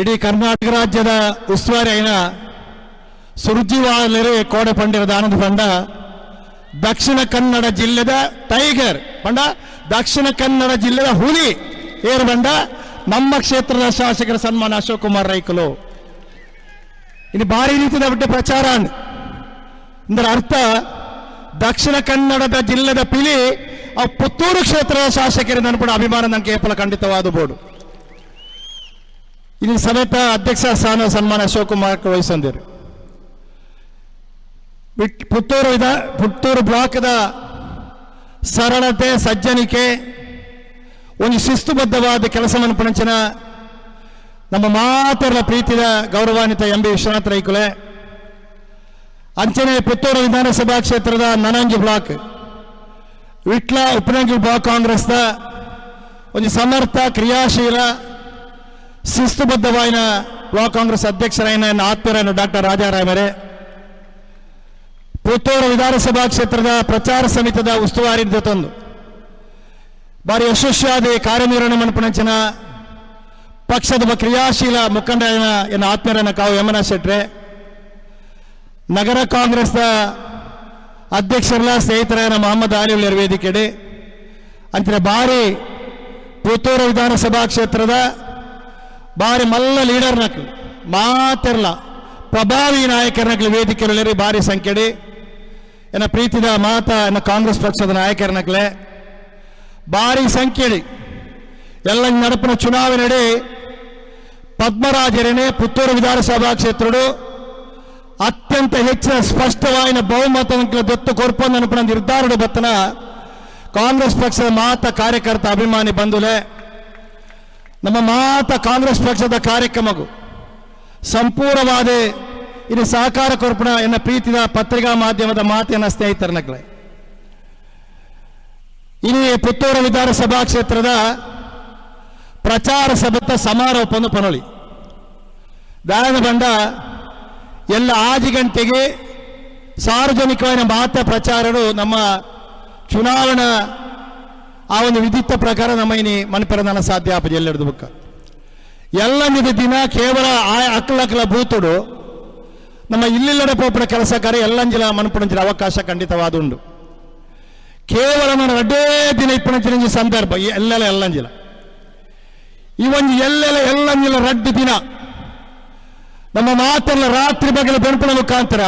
ಇಡೀ ಕರ್ನಾಟಕ ರಾಜ್ಯದ ಉಸ್ತುವಾರಿ ಐನ ಸುರ್ಜಿವಾಲರಿ ಕೋಡೆ ಪಂಡಿರದ ಆನಂದ ಪಂಡ ದಕ್ಷಿಣ ಕನ್ನಡ ಜಿಲ್ಲೆದ ಟೈಗರ್ ಪಂಡ ದಕ್ಷಿಣ ಕನ್ನಡ ಜಿಲ್ಲೆದ ಹುಲಿ ಏರು ಬಂಡ, ನಮ್ಮ ಕ್ಷೇತ್ರದ ಶಾಸಕರ ಸನ್ಮಾನ ಅಶೋಕ್ ಕುಮಾರ್ ರೈಕಲು. ಇದು ಭಾರಿ ರೀತಿಯ ಬಿಟ್ಟ ಪ್ರಚಾರ ಇದರ ಅರ್ಥ ದಕ್ಷಿಣ ಕನ್ನಡದ ಜಿಲ್ಲೆದ ಪಿಲಿ ಆ ಪುತ್ತೂರು ಕ್ಷೇತ್ರದ ಶಾಸಕರಿಂದ ಅನುಪಡ ಅಭಿಮಾನ ನನಗೆ ಏಪಲ ಖಂಡಿತವಾದ ಬೋಡು ಇಲ್ಲಿ ಸಮೇತ ಅಧ್ಯಕ್ಷ ಸ್ಥಾನ ಸನ್ಮಾನ ಶಿವಕುಮಾರ್ ಕುಮಾರ್ ವಹಿಸಂದಿರು. ಪುತ್ತೂರು ವಿಧ ಪುತ್ತೂರು ಬ್ಲಾಕ್ದ ಸರಳತೆ, ಸಜ್ಜನಿಕೆ, ಒಂದು ಶಿಸ್ತುಬದ್ಧವಾದ ಕೆಲಸವನ್ನು ಪಣಚಿನ ನಮ್ಮ ಮಾತರಲ ಪ್ರೀತಿದ ಗೌರವಾನ್ವಿತ ಎಂ ಬಿ ವಿಶ್ವನಾಥ ರೈಕುಲೆ, ಅಂಚನೆ ಪುತ್ತೂರು ವಿಧಾನಸಭಾ ಕ್ಷೇತ್ರದ ನನಂಜಿ ಬ್ಲಾಕ್, ವಿಟ್ಲ ಉಪನಂಜಿ ಬ್ಲಾಕ್ ಕಾಂಗ್ರೆಸ್ದ ಒಂದು ಸಮರ್ಥ, ಕ್ರಿಯಾಶೀಲ ಶಿಸ್ತುಬದ್ಧವಾದ బ్లాక్ ಕಾಂಗ್ರೆಸ್ ನನ್ನ ಆತ್ಮೀಯರಾಯನ ಡಾಕ್ಟರ್ ರಾಜಾರಾಮರೆ ಪುತ್ತೂರು ವಿಧಾನಸಭಾ ಕ್ಷೇತ್ರದ ಪ್ರಚಾರ ಸಮಿತಿದ ಉಸ್ತುವಾರಿ ತಂದು ಬಾರಿ ಯಶಸ್ವಿಯಾದ ಕಾರ್ಯನಿರ್ವಹಣೆ ಮನ್ಪಣಂಚಿನ ಪಕ್ಷದ ಕ್ರಿಯಾಶೀಲ ಮುಖಂಡನ ಎನ್ನ ಆತ್ಮೀಯರನ್ನ ಕಾವು ಯಮನ ಶೆಟ್ರೆ, ನಗರ ಕಾಂಗ್ರೆಸ್ನ ಅಧ್ಯಕ್ಷರಲ್ಲ ಸ್ನೇಹಿತರಾಯನ ಮೊಹಮ್ಮದ್ ಆಲಿ ಉಳ್ಳರ್ ವೇದಿಕೆಡೆ ಅಂತಿನ ಬಾರಿ ಪುತ್ತೂರು ವಿಧಾನಸಭಾ ಕ್ಷೇತ್ರದ ಬಾರಿ ಮಲ್ಲ ಲೀಡರ್ ನಕ್ಲು ಮಾತಿರಲ್ಲ ಪ್ರಭಾವಿ ನಾಯಕರನಕ್ಲು ವೇದಿಕೆಯಲ್ಲಿ ಭಾರಿ ಸಂಖ್ಯೆಡಿ ಎನ್ನ ಪ್ರೀತಿದ ಮಾತ ಎನ್ನ ಕಾಂಗ್ರೆಸ್ ಪಕ್ಷದ ನಾಯಕರನಕ್ಲೆ ಭಾರಿ ಸಂಖ್ಯೆಡಿ ಎಲ್ಲ ನಡಪಿನ ಚುನಾವಣೆ ಪದ್ಮರಾಜರನೇ ಪುತ್ತೂರು ವಿಧಾನಸಭಾ ಕ್ಷೇತ್ರಡು ಅತ್ಯಂತ ಹೆಚ್ಚಿನ ಸ್ಪಷ್ಟವಾಯಿನ ಬಹುಮತ ದತ್ತು ಕೊರ್ಪ ನಿರ್ಧಾರ ನಿರ್ಧಾರದ ಬತ್ತನ ಕಾಂಗ್ರೆಸ್ ಪಕ್ಷದ ಮಾತ ಕಾರ್ಯಕರ್ತ ಅಭಿಮಾನಿ ಬಂಧುಲೆ. ನಮ್ಮ ಮಾತ ಕಾಂಗ್ರೆಸ್ ಪಕ್ಷದ ಕಾರ್ಯಕ್ರಮಗು. ಸಂಪೂರ್ಣವಾದ ಇದು ಸಹಕಾರ ಕೊರ್ಪಣ ಎನ್ನ ಪ್ರೀತಿದ ಪತ್ರಿಕಾ ಮಾಧ್ಯಮದ ಮಾತಿನ ಸ್ನೇಹಿತರನಗಳೇ ಇಲ್ಲಿ ಪುತ್ತೂರು ವಿಧಾನಸಭಾ ಕ್ಷೇತ್ರದ ಪ್ರಚಾರ ಸಭೆತ ಸಮಾರೋಪವನ್ನು ಪನೊಳಿ ದಾನ ಬಂಡ ಎಲ್ಲ ಆಜಿ ಗಂಟೆಗೆ ಸಾರ್ವಜನಿಕವಾದ ಮಾತ ಪ್ರಚಾರರು ನಮ್ಮ ಚುನಾವಣಾ ಆ ಒಂದು ವಿಧಿತ್ತ ಪ್ರಕಾರ ನಮ್ಮ ಮನಪೆರದಾನ ಸಾಧ್ಯ ಆಪದ ಎಲ್ಲರದು ಬುಕ್ಕ ಎಲ್ಲ ನಿದ ದಿನ ಕೇವಲ ಆ ಅಕ್ಕಲಕ್ಕಲ ಬೂತುಡು ನಮ್ಮ ಇಲ್ಲಿಲ್ಲಡೆ ಕೆಲಸ ಕಾರ್ಯ ಎಲ್ಲಂಜಿಲ ಮನಪುಣಂಜಿಲ ಅವಕಾಶ ಖಂಡಿತವಾದ ಉಂಡು ಕೇವಲ ನಾನು ಅಡ್ಡೇ ದಿನ ಇಪ್ಪಣಂಚಿನ ಸಂದರ್ಭ ಎಲ್ಲೆಲ್ಲ ಎಲ್ಲಂಜಿಲ. ಈ ಒಂದು ಎಲ್ಲೆಲ್ಲ ಎಲ್ಲಂಜಿಲ ರಡ್ಡು ದಿನ. ನಮ್ಮ ಮಾತೆಲ್ಲ ರಾತ್ರಿ ಬಗೆಲ ಬೆಣಪಣ ಮುಖಾಂತರ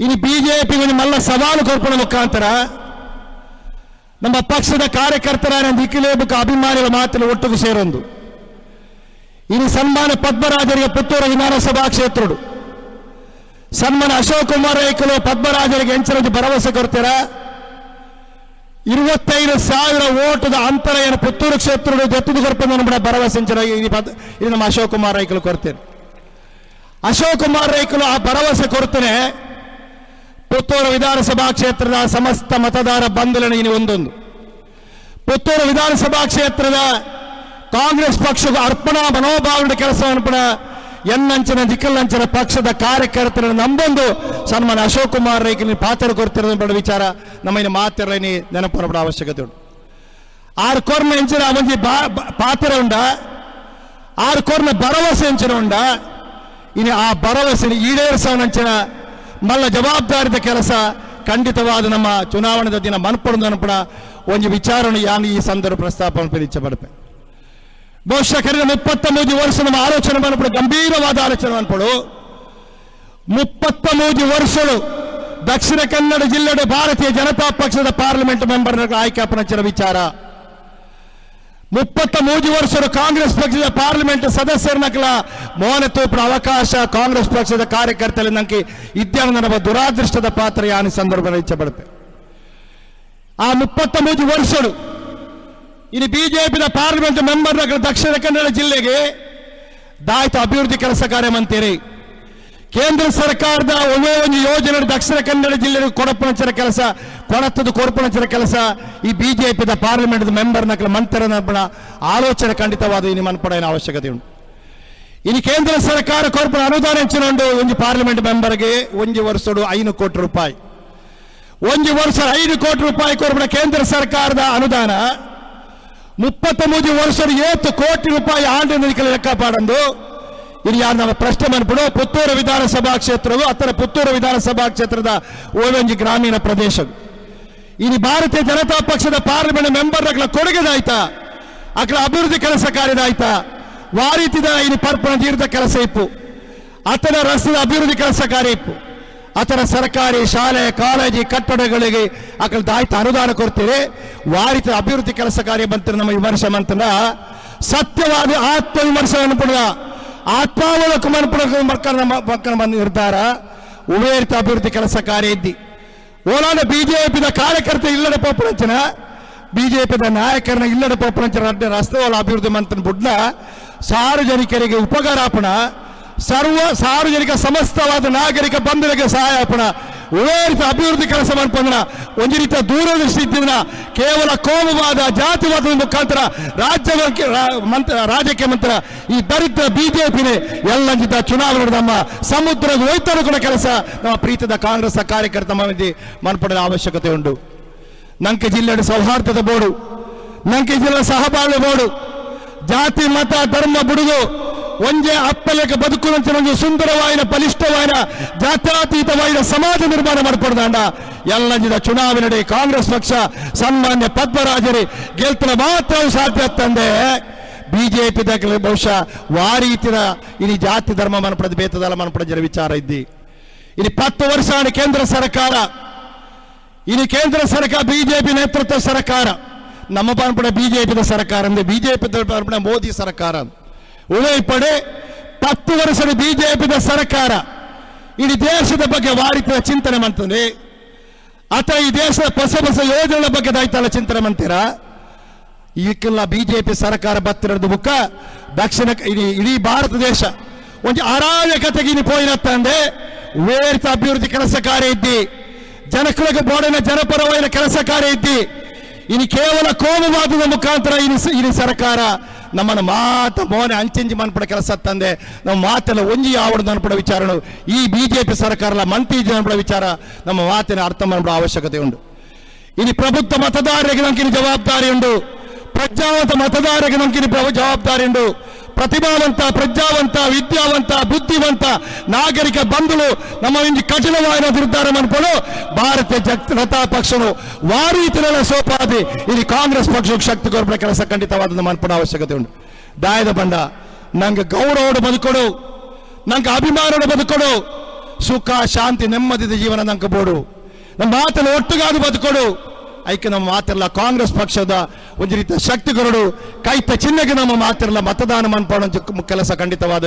ಇನ್ನು ಬಿಜೆಪಿ ಒಂದು ಮಲ್ಲ ಸವಾಲು ಕೊರ್ಪಣ ಮುಖಾಂತರ ನಮ್ಮ ಪಕ್ಷದ ಕಾರ್ಯಕರ್ತರ ದಿಕ್ಕಿಲೇಬಕ ಅಭಿಮಾನಿಗಳ ಮಾತಿನ ಒಟ್ಟಿಗೂ ಸೇರೊಂದು. ಇನ್ನು ಸನ್ಮಾನ ಪದ್ಮರಾಜರಿಗೆ ಪುತ್ತೂರು ವಿಧಾನಸಭಾ ಕ್ಷೇತ್ರಡು. ಸನ್ಮಾನ ಅಶೋಕ್ ಕುಮಾರ್ ಐಕಲು ಪದ್ಮರಾಜರಿಗೆ ಎಂಚರದ್ದು ಭರವಸೆ ಕೊಡ್ತೀರ? ಇರುವತ್ತೈದು ಸಾವಿರ ಓಟದ ಅಂತರ ಏನು ಪುತ್ತೂರು ಕ್ಷೇತ್ರಗಳು ಜತ್ತದ ಕೊರ್ಪದ ನಮ್ಮ ಭರವಸೆ ಇದು ನಮ್ಮ ಅಶೋಕ್ ಕುಮಾರ್ ರೈಕಲು ಕೊಡ್ತೇನೆ. ಅಶೋಕ್ ಕುಮಾರ್ ರೈಕಲು ಆ ಭರವಸೆ ಕೊಡ್ತೇನೆ. ಪುತ್ತೂರು ವಿಧಾನಸಭಾ ಕ್ಷೇತ್ರದ ಸಮಸ್ತ ಮತದಾರ ಬಂಧುలను ಇನ್ನು ಒಂದೊಂದು. ಪುತ್ತೂರು ವಿಧಾನಸಭಾ ಕ್ಷೇತ್ರದ ಕಾಂಗ್ರೆಸ್ ಪಕ್ಷದ ಅರ್ಪಣಾ ಮನೋಭಾವದ ಕೆಲಸವನ್ನು ಕೂಡ ಎನ್ನಂಚಿನ ದಿಕ್ಕಲ್ಲಂಚಿನ ಪಕ್ಷದ ಕಾರ್ಯಕರ್ತರನ್ನು ನಂಬೊಂದು ಸನ್ಮಾನ ಅಶೋಕ್ ಕುಮಾರ್ ರೈಕ್ ಪಾತ್ರ ಕೊಡ್ತಿರೋದು ವಿಚಾರ. ನಮ್ಮ ಇನ್ನು ಮಾತಿರಲಿ ಅವಶ್ಯಕತೆ ಉಂಟು. ಆರು ಕೋರ್ನ ಎಂಚಿನ ಒಂಜಿ ಬ- ಪಾತ್ರ ಉಂಡ ಆರು ಕೋರ್ನ ಭರವಸೆ ಎಂಚಿನ ಉಂಡ ಇನ್ನು ಆ ಭರವಸೆ ಈಡೇರಿಸವನಂಚಿನ ಮಲ್ಲ ಜವಾಬ್ದಾರಿದ ಕೆಲಸ ಖಂಡಿತವಾದ ನಮ್ಮ ಚುನಾವಣೆದ ದಿನ ಮನ್ಪಡು ನೆನಪಡ ಒಂದು ವಿಚಾರವನ್ನು ಯಾನು ಈ ಸಂದರ್ಭ ಪ್ರಸ್ತಾಪವನ್ನು ಪ್ರೀತಿಸ ಪಡ್ಪೆ ಬಹುಶಃ ಕರೆದ ಮುಪ್ಪತ್ತ ಮೂಜಿ ವರ್ಷ ನಮ್ಮ ಆಲೋಚನೆ ಮನ್ಪಡು ಗಂಭೀರವಾದ ಆಲೋಚನೆ ಮನ್ಪಡು ಮುಪ್ಪತ್ತ ಮೂಜಿ ವರ್ಷಗಳು ದಕ್ಷಿಣ ಕನ್ನಡ ಜಿಲ್ಲೆಯ ಭಾರತೀಯ ಜನತಾ ಪಕ್ಷದ ಪಾರ್ಲಿಮೆಂಟ್ ಮೆಂಬರ್ ಆಯ್ಕೆ ಅಪನಂಚಿನ ವಿಚಾರ ಮುಪ್ಪತ್ತ ಮೂಜಿ ವರ್ಷರು ಕಾಂಗ್ರೆಸ್ ಪಕ್ಷದ ಪಾರ್ಲಿಮೆಂಟ್ ಸದಸ್ಯರನ್ನಕಲ ಮೋಹನ ತೋಪ್ರ ಅವಕಾಶ ಕಾಂಗ್ರೆಸ್ ಪಕ್ಷದ ಕಾರ್ಯಕರ್ತರಲ್ಲಿ ನಂಗೆ ಇದ್ಯಾನ ನನ್ನ ದುರಾದೃಷ್ಟದ ಪಾತ್ರ ಯಾನಿ ಸಂದರ್ಭ ಇಚ್ಛೆ ಆ ಮುಪ್ಪತ್ತ ಮೂಜಿ ವರ್ಷರು, ಇನ್ನು ಬಿಜೆಪಿನ ಪಾರ್ಲಿಮೆಂಟ್ ಮೆಂಬರ್ ದಕ್ಷಿಣ ಕನ್ನಡ ಜಿಲ್ಲೆಗೆ ದಾಯಿತ ಅಭಿವೃದ್ಧಿ ಕೆಲಸ ಕಾರ್ಯ ಮಂತೀರಿ ಕೇಂದ್ರ ಸರ್ಕಾರದ ಒಳ್ಳೆಯ ಒಂದು ಯೋಜನೆ ದಕ್ಷಿಣ ಕನ್ನಡ ಜಿಲ್ಲೆ ಕೊಡಪಣಚರ ಕೆಲಸ ಕೊಡತದ ಕೊರಪಣಚರ ಕೆಲಸ, ಈ ಬಿಜೆಪಿದ ಪಾರ್ಲಿಮೆಂಟ್ ಮೆಂಬರ್ ನಕಲ ಮಂತ್ರಿನ ಆಲೋಚನೆ ಖಂಡಿತವಾದ ನಿಮ್ಮನ್ನು ಪಡೆಯ ಅವಶ್ಯಕತೆ ಉಂಟು. ಇನ್ನು ಕೇಂದ್ರ ಸರ್ಕಾರ ಕೊರಪಣ ಅನುದಾನ ಹೆಚ್ಚಿನೊಂಡು ಒಂದು ಪಾರ್ಲಿಮೆಂಟ್ ಮೆಂಬರ್ಗೆ ಒಂದು ವರ್ಷಡು ಐದು ಕೋಟಿ ರೂಪಾಯಿ. ಒಂದು ವರ್ಷ ಐದು ಕೋಟಿ ರೂಪಾಯಿ ಕೊರಪಣ ಕೇಂದ್ರ ಸರ್ಕಾರದ ಅನುದಾನ ಮುಪ್ಪತ್ತೊಂಬತ್ತು ವರ್ಷ ಏತ್ತು ಕೋಟಿ ರೂಪಾಯಿ ಆಂಡ್ ಲೆಕ್ಕ ಪಾಡಂದು ಇದು ಯಾರು ನಾವು ಪ್ರಶ್ನೆ ಮಾಡಿಬಿಡು. ಪುತ್ತೂರು ವಿಧಾನಸಭಾ ಕ್ಷೇತ್ರವು ಅತ್ತರ ಪುತ್ತೂರು ವಿಧಾನಸಭಾ ಕ್ಷೇತ್ರದ ಓವೆಂಜಿ ಗ್ರಾಮೀಣ ಪ್ರದೇಶ ಇಲ್ಲಿ ಭಾರತೀಯ ಜನತಾ ಪಕ್ಷದ ಪಾರ್ಲಿಮೆಂಟ್ ಮೆಂಬರ್ ಅಕ್ಲ ಕೊಡುಗೆದಾಯ್ತ ಅಕ್ಲ ಅಭಿವೃದ್ಧಿ ಕೆಲಸ ಕಾರ್ಯದಾಯ್ತಾ ವಾರೀತಿದ ಇಲ್ಲಿ ಪರ್ಪಣ ತೀರ್ಥ ಕೆಲಸ ಇಪ್ಪು. ಆತನ ರಸ್ತೆದ ಅಭಿವೃದ್ಧಿ ಕೆಲಸ ಕಾರ್ಯ ಇಪ್ಪು. ಆತನ ಸರ್ಕಾರಿ ಶಾಲೆ, ಕಾಲೇಜಿ, ಕಟ್ಟಡಗಳಿಗೆ ಅಕಲ್ ದಾಯ್ತ ಅನುದಾನ ಕೊಡ್ತೀರಿ. ವಾರಿತ ಅಭಿವೃದ್ಧಿ ಕೆಲಸ ಕಾರ್ಯ ಬಂತ ನಮ್ಮ ವಿಮರ್ಶೆ ಮಂತನ ಸತ್ಯವಾದ ಆತ್ಮ ವಿಮರ್ಶೆ ಅನ್ಪಡ ಆತ್ಮಾವಲೋಕ ಮನ್ಪಡ ಮಕ್ಕಳ ಮಕ್ಕಳ ಬಂದು ನಿರ್ಧಾರ, ಉಮೇರಿತ ಅಭಿವೃದ್ಧಿ ಕೆಲಸ ಕಾರ್ಯ ಇದ್ದಿ ಓಲಾದ ಬಿಜೆಪಿದ ಕಾರ್ಯಕರ್ತ ಇಲ್ಲದ ಪೋಪರಂಚನ ಬಿಜೆಪಿದ ನಾಯಕರನ್ನ ಇಲ್ಲದ ಪೋಪರಂಚನ ಅಡ್ಡ ರಸ್ತೆ ಒಳ ಅಭಿವೃದ್ಧಿ ಮಂತ್ರನ ಬುಡ್ನ ಸಾರ್ವಜನಿಕರಿಗೆ ಉಪಕಾರಾಪಣ ಸರ್ವ ಸಾರ್ವಜನಿಕ ಸಮಸ್ತವಾದ ನಾಗರಿಕ ಬಂಧುಗಳಿಗೆ ಸಹಾಯ ಅಪಣ ಉಮೇರಿತ ಅಭಿವೃದ್ಧಿ ಕೆಲಸ ಮಾಡ್ಕೊಂಡ ಒಂದು ರೀತಿಯ ದೂರದೃಷ್ಟಿ ಕೇವಲ ಕೋಮವಾದ, ಜಾತಿವಾದದ ಮುಖಾಂತರ ರಾಜ್ಯ ಮಂತ್ರ, ರಾಜಕೀಯ ಮಂತ್ರ, ಈ ದರಿದ್ರ ಬಿಜೆಪಿನೇ ಎಲ್ಲ ಚುನಾವಣೆ ನಮ್ಮ ಸಮುದ್ರದ ಹೋಯ್ತಾರು ಕೂಡ ಕೆಲಸ. ನಮ್ಮ ಪ್ರೀತದ ಕಾಂಗ್ರೆಸ್ ಕಾರ್ಯಕರ್ತ ಮಂದಿ ಮನ್ಪಡದ ಅವಶ್ಯಕತೆ ಉಂಟು. ನಂಕೆ ಜಿಲ್ಲೆಯ ಸೌಹಾರ್ದದ ಬೋರ್ಡು ನಂಕೆ ಜಿಲ್ಲೆ ಸಹಬಾಳ್ವೆ ಬೋರ್ಡು, ಜಾತಿ, ಮತ, ಧರ್ಮ, ಬುಡುಗು ಒಂಜೆ ಅಪ್ಪಲೆಗ ಬದುಕುವಂತ ಒಂದು ಸುಂದರವಾಯಿನ ಬಲಿಷ್ಠವಾದ, ಜಾತ್ಯಾತೀತವಾದ ಸಮಾಜ ನಿರ್ಮಾಣ ಮಾಡಿಕೊಡ್ದಾಂಡ ಎಲ್ಲಂಜಿದ ಚುನಾವಣೆ ಕಾಂಗ್ರೆಸ್ ಪಕ್ಷ ಸನ್ಮಾನ್ಯ ಪದ್ಮರಾಜರಿ ಗೆಲ್ತನ ಮಾತ್ರ ಸಾಧ್ಯ ತಂದೆ. ಬಿಜೆಪಿ ಬಹುಶಃ ವಾರೀತಿನ ಇನಿ ಜಾತಿ ಧರ್ಮ ಮನಪಡೆದ ಬೇತದಲ್ಲ ಜನ ವಿಚಾರ ಇದ್ದಿ. ಇನಿ ಪತ್ತು ವರ್ಷ ಕೇಂದ್ರ ಸರ್ಕಾರ ಇನಿ ಕೇಂದ್ರ ಸರ್ಕಾರ ಬಿಜೆಪಿ ನೇತೃತ್ವ ಸರ್ಕಾರ, ನಮ್ಮ ಪಾನ್ಪಡ ಬಿಜೆಪಿ ಸರ್ಕಾರ ಅಂದ್ರೆ ಬಿಜೆಪಿ ಪಾನ್ಪಡ ಮೋದಿ ಸರ್ಕಾರ. ಉಳಿಪಡೆ ಪತ್ತು ವರ್ಷದ ಬಿಜೆಪಿದ ಸರ್ಕಾರ. ಇಡೀ ದೇಶದ ಬಗ್ಗೆ ವಾರಿತ ಚಿಂತನೆ ಮಾಡ್ತದೆ ಅಥವಾ ಈ ದೇಶದ ಹೊಸ ಹೊಸ ಯೋಜನೆಗಳ ಬಗ್ಗೆ ದಾಯ್ತಲ್ಲ ಚಿಂತನೆ ಮಾಡ್ತೀರಾ ಈಗೆಲ್ಲ ಬಿಜೆಪಿ ಸರ್ಕಾರ ಬತ್ತಿರೋದು ಮುಖ. ದಕ್ಷಿಣ ಇಡೀ ಇಡೀ ಭಾರತ ದೇಶ. ಒಂದು ಅರಾಜಕತೆಗೆ ಇನ್ನು ಪೋಯಿನತ್ತಂದೆ ವೇರಿತ ಅಭಿವೃದ್ಧಿ ಕೆಲಸ ಕಾರ್ಯ ಇದ್ದಿ. ಜನಕುಲಗ ಬೋಡನ ಜನಪರವಾದ ಕೆಲಸ ಕಾರ್ಯ ಇದ್ದಿ. ಇನ್ನು ಕೇವಲ ಕೋಮುವಾದದ ಮುಖಾಂತರ ಇನ್ನು ಇನ್ನು ಸರ್ಕಾರ ನಮ್ಮನ್ನು ಮಾತು ಮೋನೆ ಅಂಚೆಂಜಿ ಮನ್ಪಡ ಕೆಲಸ ತಂದೆ. ನಮ್ಮ ಮಾತೆಲ್ಲ ಒಂಜಿ ಆವಡದ ಅನ್ಪಡ ವಿಚಾರ ಈ ಬಿಜೆಪಿ ಸರ್ಕಾರ ಮಂತ್ರಿ ಅನ್ಪಡ ವಿಚಾರ ನಮ್ಮ ಮಾತಿನ ಅರ್ಥ ಮಾಡ್ಬಿಡೋ ಅವಶ್ಯಕತೆ ಉಂಟು. ಇನಿ ಪ್ರಬುದ್ಧ ಮತದಾರರಿಗೆ ನಮ್ಗಿನ ಜವಾಬ್ದಾರಿ ಉಂಟು. ಪ್ರಜ್ಞಾವಂತ ಮತದಾರರಿಗೆ ಪ್ರ- ಜವಾಬ್ದಾರಿ ಪ್ರತಿಭಾವಂತ, ಪ್ರಜ್ಞಾವಂತ, ವಿದ್ಯಾವಂತ, ಬುದ್ಧಿವಂತ ನಾಗರಿಕ ಬಂಧುಗಳು ನಮ್ಮ ಇಂದು ಕಠಿಣವಾದ ನಿರ್ಧಾರ ಮಾಡ್ಕೊಂಡು ಭಾರತೀಯ ಜನತಾ ಪಕ್ಷನು ವಾರೀತಿನ ಸೋಪಾದಿ ಇಲ್ಲಿ ಕಾಂಗ್ರೆಸ್ ಪಕ್ಷಕ್ಕೆ ಶಕ್ತಿ ಕೊರಬ ಕೆಲಸ ಖಂಡಿತವಾದ ಮಾಡ್ಪಡೋ ಅವಶ್ಯಕತೆ ಉಂಟು. ದಾಯದ ಬಂಡ ನಂಗೆ ಗೌರವ ಬದುಕೊಡು, ನಂಗೆ ಅಭಿಮಾನ ಬದುಕೊಡು, ಸುಖ, ಶಾಂತಿ, ನೆಮ್ಮದಿದ ಜೀವನ ನಂಗೆ ಬೋಡು. ನಮ್ಮ ಮಾತಲ್ಲಿ ಒಟ್ಟುಗಾದು ಬದುಕೊಡು. ಐಕೆ ನಮ್ಮ ಮಾತಲ್ಲ ಕಾಂಗ್ರೆಸ್ ಪಕ್ಷದ ಒಂದು ರೀತಿಯ ಶಕ್ತಿ ಕೊರಡು. ಕೈತ ಚಿಹ್ನೆಗೆ ನಮ್ಮ ಮಾತಿರಲ್ಲ, ಮತದಾನ ಮನ್ಪಡ ಕೆಲಸ ಖಂಡಿತವಾದ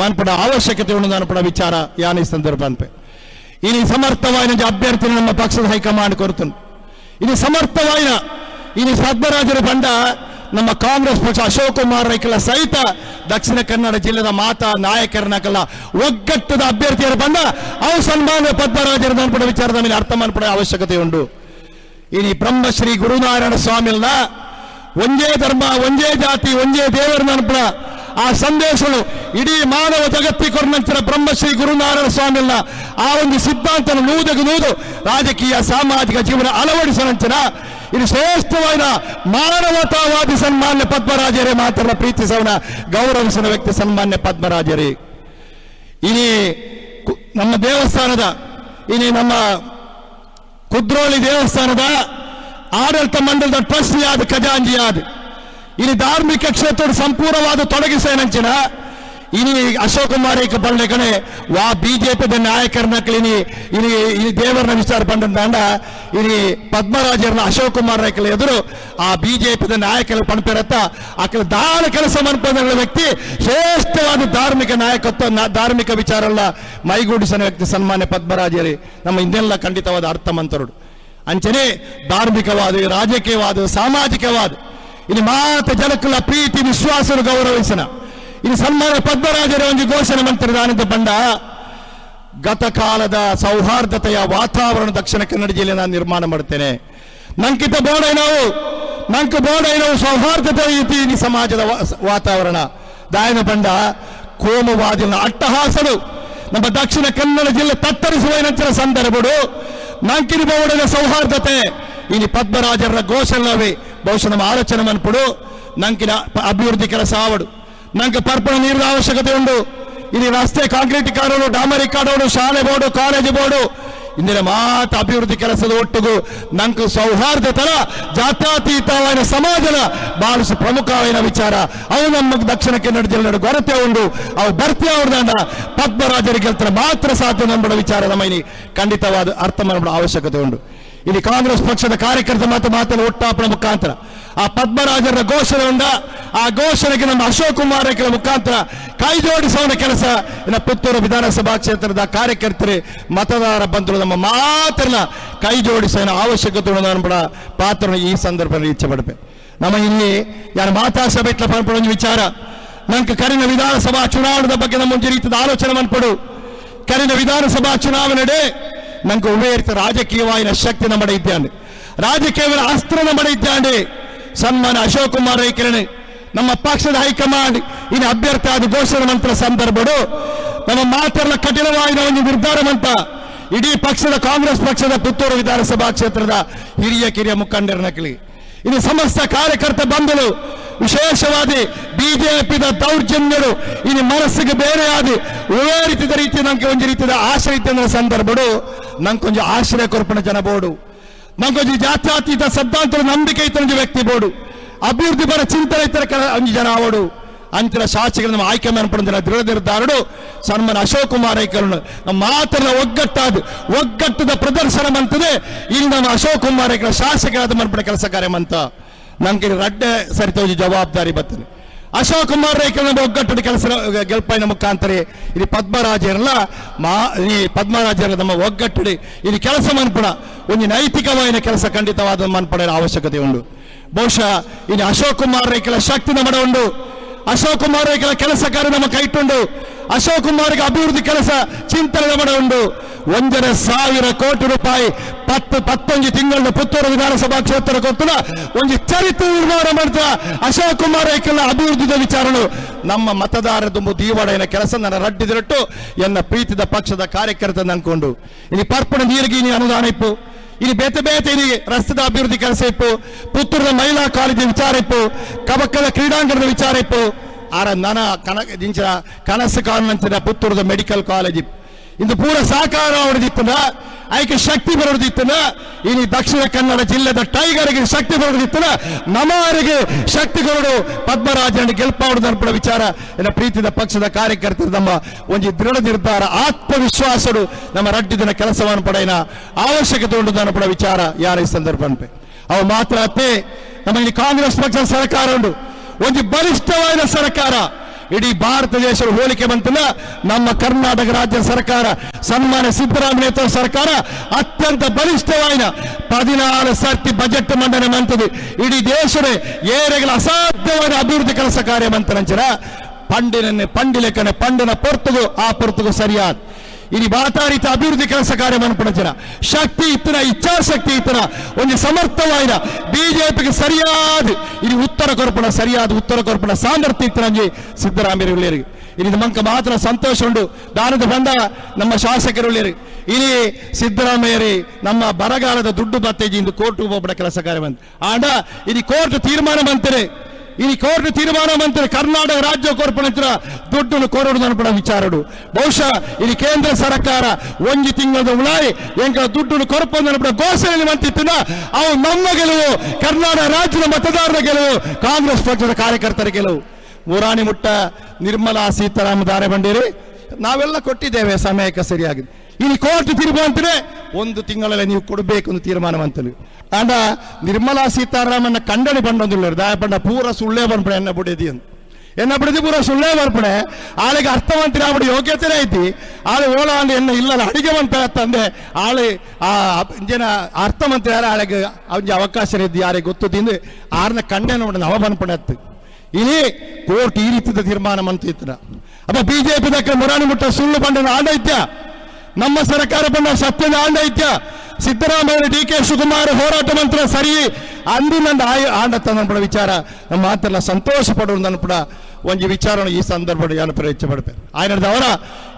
ಮನ್ಪಡ ಅವಶ್ಯಕತೆ ಉಂಟು ಅನ್ಪಡ ವಿಚಾರ ಯಾನಿ ಸಂದರ್ಭ ಅನ್ಪೆ ಇನಿ ಸಮರ್ಥವಾದ ಅಭ್ಯರ್ಥಿ ನಮ್ಮ ಪಕ್ಷದ ಹೈಕಮಾಂಡ್ ಕೊರತು ಇನಿ ಸಮರ್ಥವಾಯಿನ ಇನಿ ಸದ್ಮರಾಜರು ಬಂಡ ನಮ್ಮ ಕಾಂಗ್ರೆಸ್ ಪಕ್ಷ ಅಶೋಕ್ ಕುಮಾರ್ ರೈಕಲ ಸಹಿತ ದಕ್ಷಿಣ ಕನ್ನಡ ಜಿಲ್ಲೆದ ಮಾತಾ ನಾಯಕರನ್ನಕಲ್ಲ ಒಗ್ಗಟ್ಟದ ಅಭ್ಯರ್ಥಿಯರು ಬಂದ ಅವು ಸನ್ಮಾನ ಪದ್ಮರಾಜರ ಅನ್ಪಡ ವಿಚಾರದ ಮೇಲೆ ಅರ್ಥ ಮಾಡ್ಪಡ ಅವಶ್ಯಕತೆ ಉಂಟು. ಇನಿ ಬ್ರಹ್ಮಶ್ರೀ ಗುರುನಾರಾಯಣ ಸ್ವಾಮಿಲ್ನ ಒಂದೇ ಧರ್ಮ, ಒಂದೇ ಜಾತಿ, ಒಂದೇ ದೇವರ ನೆನಪಡ ಆ ಸಂದೇಶಗಳು ಇಡೀ ಮಾನವ ಜಗತ್ತಿಗೆ ಬ್ರಹ್ಮಶ್ರೀ ಗುರುನಾರಾಯಣ ಸ್ವಾಮಿ ಆ ಒಂದು ಸಿದ್ಧಾಂತ ನೂದಗು ನೂದು ರಾಜಕೀಯ, ಸಾಮಾಜಿಕ ಜೀವನ ಅಳವಡಿಸನಂಚನ ಇದು ಶ್ರೇಷ್ಠವಾದ ಮಾನವತಾವಾದಿ ಸನ್ಮಾನ್ಯ ಪದ್ಮರಾಜರೇ ಮಾತ್ರ ಪ್ರೀತಿಸವನ ಗೌರವಿಸಿದ ವ್ಯಕ್ತಿ ಸನ್ಮಾನ್ಯ ಪದ್ಮರಾಜರೇ. ಇನಿ ನಮ್ಮ ದೇವಸ್ಥಾನದ, ಇನಿ ನಮ್ಮ ಕುದ್ರೋಳಿ ದೇವಸ್ಥಾನದ ಆಡಳಿತ ಮಂಡಲದ ಟ್ರಸ್ಟ್ ಯಾದ ಖಜಾಂಜಿ ಯಾದ ಇನಿ ಧಾರ್ಮಿಕ ಕ್ಷೇತ್ರದ ಸಂಪೂರ್ಣವಾದ ತೊಡಗಿಸೇನಂಚಿನ ಇನಿ ಅಶೋಕ್ ಕುಮಾರ್ ಈಗ ಕಣೆ. ವಾ ಬಿಜೆಪಿ ನಾಯಕರನ್ನ ಕಳಿನಿ ಇನಿ ಈ ದೇವರನ್ನ ವಿಚಾರ ಬಂದಂದ ಇನಿ ಪದ್ಮರಾಜರನ್ನ ಅಶೋಕ್ ಕುಮಾರ್ ನಾಯಕರ ಎದುರು ಆ ಬಿಜೆಪಿ ನಾಯಕರ ಪಣಪಿರತ್ತ. ಆಕಲ ದಾನ ಕೆಲಸ ಮಾಡ್ಕೊಂಡ ವ್ಯಕ್ತಿ ಶ್ರೇಷ್ಠವಾದ ಧಾರ್ಮಿಕ ನಾಯಕತ್ವ ಧಾರ್ಮಿಕ ವಿಚಾರ ಎಲ್ಲ ಮೈಗೂಡಿಸನ ವ್ಯಕ್ತಿ ಸನ್ಮಾನ್ಯ ಪದ್ಮರಾಜರಿ. ನಮ್ಮ ಇನ್ನೆಲ್ಲ ಖಂಡಿತವಾದ ಅರ್ಥಮಂತರುಡು ಅಂಚನೆ, ಧಾರ್ಮಿಕವಾದ, ರಾಜಕೀಯವಾದ, ಸಾಮಾಜಿಕವಾದ, ಇಲ್ಲಿ ಮಾತ ಜನಕ್ಕಲ್ಲ ಪ್ರೀತಿ ವಿಶ್ವಾಸರು ಗೌರವಿಸನ ಇಲ್ಲಿ ಸನ್ಮಾನ ಪದ್ಮರಾಜರ ಒಂದು ಘೋಷಣೆ ಮಂತ್ರಿ ಆನಂದ ಬಂಡ. ಗತಕಾಲದ ಸೌಹಾರ್ದತೆಯ ವಾತಾವರಣ ದಕ್ಷಿಣ ಕನ್ನಡ ಜಿಲ್ಲೆ ನಾನು ನಿರ್ಮಾಣ ಮಾಡುತ್ತೇನೆ ನಂಕಿತ ಬೋಡೈನವು ನಾವು ನಂಕ ಬೋಡೈನವು ನಾವು ಸೌಹಾರ್ದತೆ ರೀತಿ ಸಮಾಜದ ವಾತಾವರಣ. ದಾಯನ ಬಂಡ, ಕೋಮವಾದಿನ ಅಟ್ಟಹಾಸಲು ನಮ್ಮ ದಕ್ಷಿಣ ಕನ್ನಡ ಜಿಲ್ಲೆ ತತ್ತರಿಸುವ ನಂತರ ಸಂದರ್ಭಗಳು ನಂಕಿನ ಬೋರ್ಡಿನ ಸೌಹಾರ್ದತೆ ಇನಿ ಪದ್ಮರಾಜರ ಘೋಷಣೆ ಬಹುಶಃ ನಮ್ಮ ಆಲೋಚನೆ ಮನ್ಪಡು ನಂಕಿನ ಪ- ಅಭಿವೃದ್ಧಿ ಕೆಲಸ ಆವಡು ನಂಗೆ ಪರ್ಪಣ ನೀರಿನ ಅವಶ್ಯಕತೆ ಉಂಟು ಇಲ್ಲಿ ರಸ್ತೆ ಕಾಂಕ್ರೀಟೀಕರಣ ಡಾಮರೀಕರಣ ಶಾಲೆ ಬೋರ್ಡು ಕಾಲೇಜು ಬೋರ್ಡು ಇಂದಿನ ಮಾತ ಅಭಿವೃದ್ಧಿ ಕೆಲಸದ ಒಟ್ಟಿಗೂ ನಂಕು ಸೌಹಾರ್ದ ತರ ಜಾತ್ಯತೀತವಾದ ಸಮಾಜದ ಬಹಳಷ್ಟು ಪ್ರಮುಖವಾದ ವಿಚಾರ. ಅವು ನಮ್ಮ ದಕ್ಷಿಣ ಕನ್ನಡ ಜಿಲ್ಲೆ ಕೊರತೆ ಉಂಡು. ಅವು ಭರ್ತಿ ಅವ್ರದಂಡ ಪದ್ಮರಾಜರಿಗೆ ಮಾತ್ರ ಸಾಧ್ಯ ನಮ್ಮ ವಿಚಾರದ ಮೈನಿ. ಖಂಡಿತವಾದ ಅರ್ಥ ಮಾಡೋ ಅವಶ್ಯಕತೆ ಉಂಟು ಇಲ್ಲಿ ಕಾಂಗ್ರೆಸ್ ಪಕ್ಷದ ಕಾರ್ಯಕರ್ತ ಮತ್ತು ಮಾತನ್ನು ಒಟ್ಟಾಪನ ಮುಖಾಂತರ. ಆ ಪದ್ಮರಾಜರ ಘೋಷಣೆಯಿಂದ ಆ ಘೋಷಣೆಗೆ ನಮ್ಮ ಅಶೋಕ್ ಕುಮಾರ್ ಮುಖಾಂತರ ಕೈ ಜೋಡಿಸುವ ಕೆಲಸ ಇನ್ನು ಪುತ್ತೂರು ವಿಧಾನಸಭಾ ಕ್ಷೇತ್ರದ ಕಾರ್ಯಕರ್ತರು, ಮತದಾರ ಬಂಧುಗಳು ನಮ್ಮ ಮಾತನ್ನ ಕೈ ಜೋಡಿಸುವ ಅವಶ್ಯಕತೆ ಅನ್ಬಿಡ ಪಾತ್ರ ಈ ಸಂದರ್ಭದಲ್ಲಿ ಇಚ್ಛೆ ಪಡಬೇಕು ನಮ್ಮ ಇಲ್ಲಿ ಯಾರು ಮಾತಾಡ್ಸ ಒಂದು ವಿಚಾರ. ನಂಗೆ ಕರಿನ ವಿಧಾನಸಭಾ ಚುನಾವಣದ ಬಗ್ಗೆ ನಮ್ಮ ಒಂದು ರೀತಿಯ ಆಲೋಚನೆ ಮಾಡ್ಪಡು ಕರಿನ ವಿಧಾನಸಭಾ ಚುನಾವಣೆ ನಂಗೆ ಉಭಯ ರಾಜಕೀಯವಾಗಿನ ಶಕ್ತಿ ನಮ್ಮ ಇದ್ದಾನೆ ರಾಜಕೀಯವಿನ ಅಸ್ತ್ರ ನಮ್ಮ ಇದ್ದಾನೆ ಸನ್ಮಾನ ಅಶೋಕ್ ಕುಮಾರ್ ರೈಕರಣೆ ನಮ್ಮ ಪಕ್ಷದ ಹೈಕಮಾಂಡ್, ಇನ್ನು ಅಭ್ಯರ್ಥಿ ಆದ ಘೋಷಣೆ ಮಂತ್ರ ಸಂದರ್ಭಡು. ನಮ್ಮ ಮಾತರ್ನ ಕಠಿಣವಾಗಿನ ಒಂದು ನಿರ್ಧಾರ ಇಡೀ ಪಕ್ಷದ ಕಾಂಗ್ರೆಸ್ ಪಕ್ಷದ ಪುತ್ತೂರು ವಿಧಾನಸಭಾ ಕ್ಷೇತ್ರದ ಹಿರಿಯ ಕಿರಿಯ ಮುಖಂಡರ ನಕಲಿ ಇದು ಸಮಸ್ತ ಕಾರ್ಯಕರ್ತ ಬಂಧುಗಳು ವಿಶೇಷವಾಗಿ ಬಿಜೆಪಿದ ದೌರ್ಜನ್ಯರು ಇನ್ನು ಮನಸ್ಸಿಗೆ ಬೇರೆ ಆದಿ ರೀತಿಯ ರೀತಿ ನಂಗೆ ಒಂದು ರೀತಿಯ ಆಶ್ರಯ ಸಂದರ್ಭಡು. ನಂಗೆ ಆಶ್ರಯ ಕೊರ್ಪಣ ಜನ ಬೋಡು. ನಂಗೊಂದು ಜಾತ್ಯಾತೀತ ಸಿದ್ಧಾಂತದ ನಂಬಿಕೆ ಇತ್ತ ವ್ಯಕ್ತಿ ಬೋಡು. ಅಭಿವೃದ್ಧಿ ಪರ ಚಿಂತನೆ ಇತರ ಅಂಜು ಜನ ಅವಡು ಅಂತಿನ ಶಾಸಕರು ನಮ್ಮ ಆಯ್ಕೆ ಮಾಡ್ಪಡಿದ ದೃಢ ನಿರ್ಧಾರಡು. ಸನ್ಮಾನ ಅಶೋಕ್ ಕುಮಾರ್ ಐಕರನ್ನು ನಮ್ಮ ಮಾತನ್ನ ಒಗ್ಗಟ್ಟಾದ, ಒಗ್ಗಟ್ಟದ ಪ್ರದರ್ಶನ ಮಂತದೆ. ಇಲ್ಲಿ ನಮ್ಮ ಅಶೋಕ್ ಕುಮಾರ್ ಐಕರ ಶಾಸಕರಾದ ಮನ್ಪಡ ಕೆಲಸ ಕಾರ್ಯ ಮಂತ ನಂಗೆ ರಡ್ಡೆ ಸರಿತೋಜಿ ಜವಾಬ್ದಾರಿ ಬರ್ತದೆ. ಅಶೋಕ್ ಕುಮಾರ್ ರೇಖೆ ಒಗ್ಗಟ್ಟು ಕೆಲಸ ಗೆಲ್ಪಾಯಿನ ಮುಖಾಂತರ ಇಲ್ಲಿ ಪದ್ಮರಾಜರಲ್ಲ, ಮಾ, ಈ ಪದ್ಮರಾಜರ ನಮ್ಮ ಒಗ್ಗಟ್ಟಡಿ ಇಲ್ಲಿ ಕೆಲಸ ಮನ್ಪಡ ಒಂದು ನೈತಿಕವಾದ ಕೆಲಸ ಖಂಡಿತವಾದ ಮನ್ಪಡ ಅವಶ್ಯಕತೆ ಉಂಡು ಬಹುಶಃ ಇಲ್ಲಿ ಅಶೋಕ್ ಕುಮಾರ್ ರೈಕಲ ಶಕ್ತಿ ನಮ್ಮಡ ಉಂಡು ಅಶೋಕ್ ಕುಮಾರ್ ರೈಕಲ ಕೆಲಸ ಕಾರ್ಯ ನಮ್ಮ ಕೈಟುಂಡು ಅಶೋಕ್ ಕುಮಾರ್ಗೆ ಅಭಿವೃದ್ಧಿ ಕೆಲಸ ಚಿಂತನೆ ನಮ್ಮಡ ಉಂಟು. ಒಂದರ ಸಾವಿರ ಕೋಟಿ ರೂಪಾಯಿ ಪತ್ತು ಪತ್ತೊಂದು ತಿಂಗಳ ಪುತ್ತೂರು ವಿಧಾನಸಭಾ ಕ್ಷೇತ್ರ ಕೊತ್ತಲ ಒಂದು ಚರಿತ್ರೆ ನಿರ್ಮಾಣ ಮಾಡ್ತಾ ಅಶೋಕ್ ಕುಮಾರ್ ಐಕೆಲ್ಲ ಅಭಿವೃದ್ಧಿದ ವಿಚಾರಗಳು. ನಮ್ಮ ಮತದಾರರ ದೀವಾಡೆಯ ಕೆಲಸ ನನ್ನ ರಡ್ಡಿದಿರಟ್ಟು, ಎನ್ನ ಪ್ರೀತಿದ ಪಕ್ಷದ ಕಾರ್ಯಕರ್ತ ಅನ್ಕೊಂಡು ಇಲ್ಲಿ ಪರ್ಪಣ ನೀರಿಗೆ ನೀ ಅನುದಾನ ಇಪ್ಪು. ಇಲ್ಲಿ ಬೇತೆ ಬೇತೆ ಇಲ್ಲಿ ರಸ್ತೆದ ಅಭಿವೃದ್ಧಿ ಕೆಲಸ ಇಪ್ಪು. ಪುತ್ತೂರಿನ ಮಹಿಳಾ ಕಾಲೇಜಿನ ವಿಚಾರ ಇಪ್ಪು. ಕಬಕ್ಕದ ಕ್ರೀಡಾಂಗಣದ ವಿಚಾರ ಇಪ್ಪು. ಆರ ನನ ಕನ ದಿಂಚ ಕನಸು ಕಾಣುವಂತಿನ ಪುತ್ತೂರದ ಮೆಡಿಕಲ್ ಕಾಲೇಜ್ ಇಪ್ಪು. ಇಂದು ಪೂರ ಸಹಕಾರ ಹೊಡೆದಿತ್ತನ ಆಯ್ಕೆ ಶಕ್ತಿ ಬರೋದಿತ್ತನ ಇಲ್ಲಿ ದಕ್ಷಿಣ ಕನ್ನಡ ಜಿಲ್ಲೆದ ಟೈಗರ್ಗೆ ಶಕ್ತಿ ಬರೋದಿತ್ತನ ಶಕ್ತಿ ಕೊರಡು ಪದ್ಮರಾಜನ ಗೆಲ್ಪಾವಡು ಅನ್ಪಡ ವಿಚಾರ. ಇನ್ನ ಪ್ರೀತಿದ ಪಕ್ಷದ ಕಾರ್ಯಕರ್ತರು ನಮ್ಮ ಒಂದು ದೃಢ ನಿರ್ಧಾರ, ಆತ್ಮವಿಶ್ವಾಸಡು ನಮ್ಮ ರಡ್ಡಿದನ ಕೆಲಸವನ್ನು ಪಡೆಯನ ಅವಶ್ಯಕತೆ ಉಂಟು ಅನ್ಪಡ ವಿಚಾರ ಯಾರ ಈ ಸಂದರ್ಭ ಅನ್ಪೆ ಅವು ಮಾತ್ರ ಅತ್ತೆ ನಮ್ಮ ಇಲ್ಲಿ ಕಾಂಗ್ರೆಸ್ ಪಕ್ಷದ ಸರ್ಕಾರ ಉಂಟು. ಒಂದು ಬಲಿಷ್ಠವಾದ ಸರ್ಕಾರ. ಇಡೀ ಭಾರತ ದೇಶದ ಹೋಲಿಕೆ ಬಂತಲ್ಲ. ನಮ್ಮ ಕರ್ನಾಟಕ ರಾಜ್ಯ ಸರ್ಕಾರ, ಸನ್ಮಾನ್ಯ ಸಿದ್ದರಾಮಯ್ಯ ಸರ್ಕಾರ ಅತ್ಯಂತ ಬಲಿಷ್ಠವಾದ ಪದಿನಾರು ಸರ್ತಿ ಬಜೆಟ್ ಮಂಡನೆ ಮಂತದೆ ಇಡೀ ದೇಶದ ಏರೆಗಳ ಅಸಾಧ್ಯವಾದ ಅಭಿವೃದ್ಧಿ ಕೆಲಸ ಕಾರ್ಯ ಮಂತರಂಚರ ಪಂಡಿನ ಪಂಡಿಲೆಕ್ಕನೆ ಪಂಡಿನ ಪೊರ್ತುಗು, ಆ ಪೊರ್ತುಗು ಸರಿಯಾದ. ಇಲ್ಲಿ ಬಾತಾರಿತ ಅಭಿವೃದ್ಧಿ ಕೆಲಸ ಕಾರ್ಯ ಮನ್ಪಡಂಚನ ಶಕ್ತಿ ಇತ್ತನ ಇಚ್ಛಾಶಕ್ತಿ ಇತ್ತನ, ಒಂದು ಸಮರ್ಥವಾದ ಬಿಜೆಪಿಗೆ ಸರಿಯಾದ ಇಲ್ಲಿ ಉತ್ತರ ಕೊರಪಣ ಸರಿಯಾದ, ಉತ್ತರ ಕೊರಪಣ ಸಾಮರ್ಥ್ಯ ಇತ್ತನಂಜಿ ಸಿದ್ದರಾಮಯ್ಯ ಇಲ್ಲಿ ನಮ್ಮಂಕ ಮಾತ್ರ ಸಂತೋಷ ಉಂಡು ದಾನದ ಬಂದ ನಮ್ಮ ಶಾಸಕರು ಇಲ್ಲಿ ಸಿದ್ದರಾಮಯ್ಯರಿ, ನಮ್ಮ ಬರಗಾಲದ ದುಡ್ಡು ಬತ್ತೇಜಿ ಇಂದು ಕೋರ್ಟ್ ಹೋಗ್ಬಿಡ ಕೆಲಸ ಕಾರ್ಯ ಬಂತು. ಆಂಡ ಇಲ್ಲಿ ಕೋರ್ಟ್ ತೀರ್ಮಾನ ಬಂತಾರೆ ಇಲ್ಲಿ ಕೋರ್ಟ್ ತೀರ್ಮಾನ ಮಂತ್ರಿ ಕರ್ನಾಟಕ ರಾಜ್ಯ ಕೋರ್ಪಣೆ ದುಡ್ಡನ್ನು ಕೋರೋಡು ಅನ್ಪಡ ವಿಚಾರಡು. ಬಹುಶಃ ಇಲ್ಲಿ ಕೇಂದ್ರ ಸರ್ಕಾರ ಒಂದು ತಿಂಗಳ ಉಳಾಯಿ ಎಂಕ ದುಡ್ಡನ್ನು ಕೊರಪಂದು ಅನ್ಪಡ ಘೋಷಣೆ ಮಂತಿತ್ತಿನ ಅವು ನಮ್ಮ ಗೆಲುವು, ಕರ್ನಾಟಕ ರಾಜ್ಯದ ಮತದಾರರ ಗೆಲುವು, ಕಾಂಗ್ರೆಸ್ ಪಕ್ಷದ ಕಾರ್ಯಕರ್ತರ ಗೆಲುವು. ಮುರಾಣಿ ಮುಟ್ಟ ನಿರ್ಮಲಾ ಸೀತಾರಾಮ ದಾರೆ ಬಂಡೇರಿ. ನಾವೆಲ್ಲ ಕೊಟ್ಟಿದ್ದೇವೆ, ಸಮಯಕ್ಕೆ ಸರಿಯಾಗಿದೆ. ಇಲ್ಲಿ ಕೋರ್ಟ್ ತೀರ್ಪು ಅಂತಾರೆ ಒಂದು ತಿಂಗಳಲ್ಲಿ ನೀವು ಕೊಡಬೇಕು ಅಂತ ತೀರ್ಮಾನ ಅಂತಲು ಆಂಡ ನಿರ್ಮಲಾ ಸೀತಾರಾಮನ್ನ ಕಂಡಣಿ ಬಂದೊಂದಿಲ್ಲ ದಾಯ ಪಂಡ ಪೂರ ಸುಳ್ಳೇ ಬರ್ಪಣೆ ಎನ್ನ ಬಿಡಿದಿ ಅಂತ. ಎನ್ನ ಬಿಡಿದಿ, ಪೂರ ಸುಳ್ಳೇ ಬರ್ಪಣೆ ಆಳಿಗೆ ಅರ್ಥವಂತರಿ ಆಬಿಡ ಯೋಗ್ಯತೆ ಐತಿ. ಆಳೆ ಓಳ ಆಂಡ ಎನ್ನ ಇಲ್ಲಲ್ಲ, ಅಡಿಗೆ ತಂದೆ ಆಳೆ ಆ ಜನ ಅರ್ಥಮಂತ್ರಿ ಯಾರ? ಆಳಿಗೆ ಅವನಿಗೆ ಅವಕಾಶ ಇದ್ದು ಯಾರಿಗೆ ಗೊತ್ತು? ತಿಂದು ಆರ್ನ ಕಂಡೆ ನೋಡೋಣ ಬಂದ್ಪಣೆ ಅತ್ತು ಇಲ್ಲಿ ಕೋರ್ಟ್ ಈ ರೀತಿಯ ತೀರ್ಮಾನ ಮಂತಿತ್ರ ಅಪ್ಪ, ಬಿಜೆಪಿ ದಕ್ಕ ಮುರಾಣಿ ಮುಟ್ಟ ಸುಳ್ಳು ಬಂಡನ ಆಡೈತ್ಯ ನಮ್ಮ ಸರ್ಕಾರ ಬಂದ ಸತ್ಯದ ಆಂಡೈತ್ಯ ಸಿದ್ದರಾಮಯ್ಯ ಡಿ ಕೆ ಶಿವಕುಮಾರ್ ಹೋರಾಟ ಮಂತ್ರ ಸರಿ. ಅಂದಿನಂದ ಆಯ ಆಂಡತ್ತ ನನ್ನ ವಿಚಾರ. ನಮ್ಮ ಮಾತೆಲ್ಲ ಸಂತೋಷ ಪಡುವುದನ್ನು ಕೂಡ ಒಂದು ವಿಚಾರ ಈ ಸಂದರ್ಭ ಯಾನು ಪ್ರಯತ್ನ ಪಡ್ತೇನೆ. ಆಯ್ನದ ಅವರ,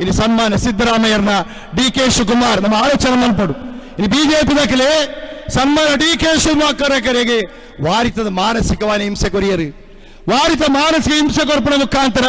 ಇಲ್ಲಿ ಸನ್ಮಾನ್ಯ ಸಿದ್ದರಾಮಯ್ಯರನ್ನ ಡಿ ಕೆ ಶಿವಕುಮಾರ್, ನಮ್ಮ ಆಲೋಚನೆ ಮನ್ಪಡು. ಇಲ್ಲಿ ಬಿಜೆಪಿ ದಾಖಲೆ ಸನ್ಮಾನ ಡಿ ಕೆ ಶಿವಕುಮಾರ್ ಕರೆಗೆ ವಾರಿತದ ಮಾನಸಿಕವಾದ ಹಿಂಸೆ ಕೊರಿಯರು. ವಾರಿತ ಮಾನಸಿಕ ಹಿಂಸೆ ಕೊರಪಣ ಮುಖಾಂತರ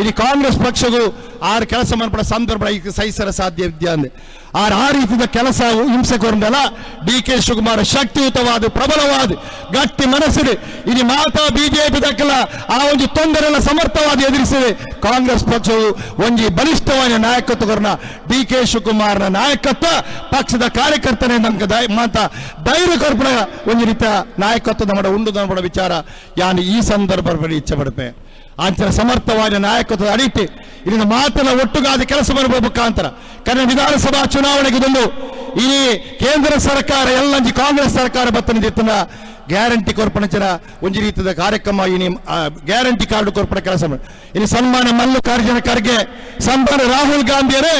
ಇಡೀ ಕಾಂಗ್ರೆಸ್ ಪಕ್ಷಗಳು ಆರ್ ಕೆಲಸ ಮಾಡ್ಪಡ ಸಂದರ್ಭ ಸಹಿಸಲು ಸಾಧ್ಯ ಇದೆಯಾ ಅಂದ್ರೆ ಆರು ಆ ರೀತಿಯ ಕೆಲಸ ಹಿಂಸೆ ಕೊರಲ್ಲ ಡಿ ಕೆ ಶಿವಕುಮಾರ್ ಶಕ್ತಿಯುತವಾದ, ಪ್ರಬಲವಾದ, ಗಟ್ಟಿ ಮನಸ್ಸಿದೆ. ಇಡೀ ಮಾತಾ ಬಿಜೆಪಿ ದಕ್ಕಲ ಆ ಒಂದು ತೊಂದರೆಲ್ಲ ಸಮರ್ಥವಾಗಿ ಎದುರಿಸಿದೆ. ಕಾಂಗ್ರೆಸ್ ಪಕ್ಷವು ಒಂದು ಬಲಿಷ್ಠವಾದ ನಾಯಕತ್ವಗಳನ್ನ ಡಿ ಕೆ ಶಿವಕುಮಾರ್ನ ನಾಯಕತ್ವ, ಪಕ್ಷದ ಕಾರ್ಯಕರ್ತನೇ ನಮ್ಗೆ ಮಾತಾ ಧೈರ್ಯ ಕರ್ಪಣ ಒಂದು ರೀತಿಯ ನಾಯಕತ್ವ ನಮ್ಮ ಉಂಡು ವಿಚಾರ. ಯಾನು ಈ ಸಂದರ್ಭದಲ್ಲಿ ಇಚ್ಛೆ ಪಡ್ಪೆ. ಅಂಚನ ಸಮರ್ಥವಾದ ನಾಯಕತ್ವದ ಅಡಿಟ್ಟು ಇಲ್ಲಿನ ಮಾತನ್ನ ಒಟ್ಟುಗಾದ ಕೆಲಸ ಮಾಡುವ ಮುಖಾಂತರ ಕನ್ನಡ ವಿಧಾನಸಭಾ ಚುನಾವಣೆಗೆ ಬಂದು ಈ ಕೇಂದ್ರ ಸರ್ಕಾರ, ಎಲ್ಲಂಜಿ ಕಾಂಗ್ರೆಸ್ ಸರ್ಕಾರ ಬತ್ತನಿದ್ದ ಗ್ಯಾರಂಟಿ ಕೊರ್ಪಣಚನ ಒಂಜಿ ರೀತಿಯ ಕಾರ್ಯಕ್ರಮ ಇನಿ ಗ್ಯಾರಂಟಿ ಕಾರ್ಡ್ ಕೊರ್ಪಣ ಕೆಲಸ ಇನ್ನು ಸನ್ಮಾನ ಮಲ್ಲಿಕಾರ್ಜುನ ಖರ್ಗೆ ಸನ್ಮಾನ ರಾಹುಲ್ ಗಾಂಧಿಯರೇ,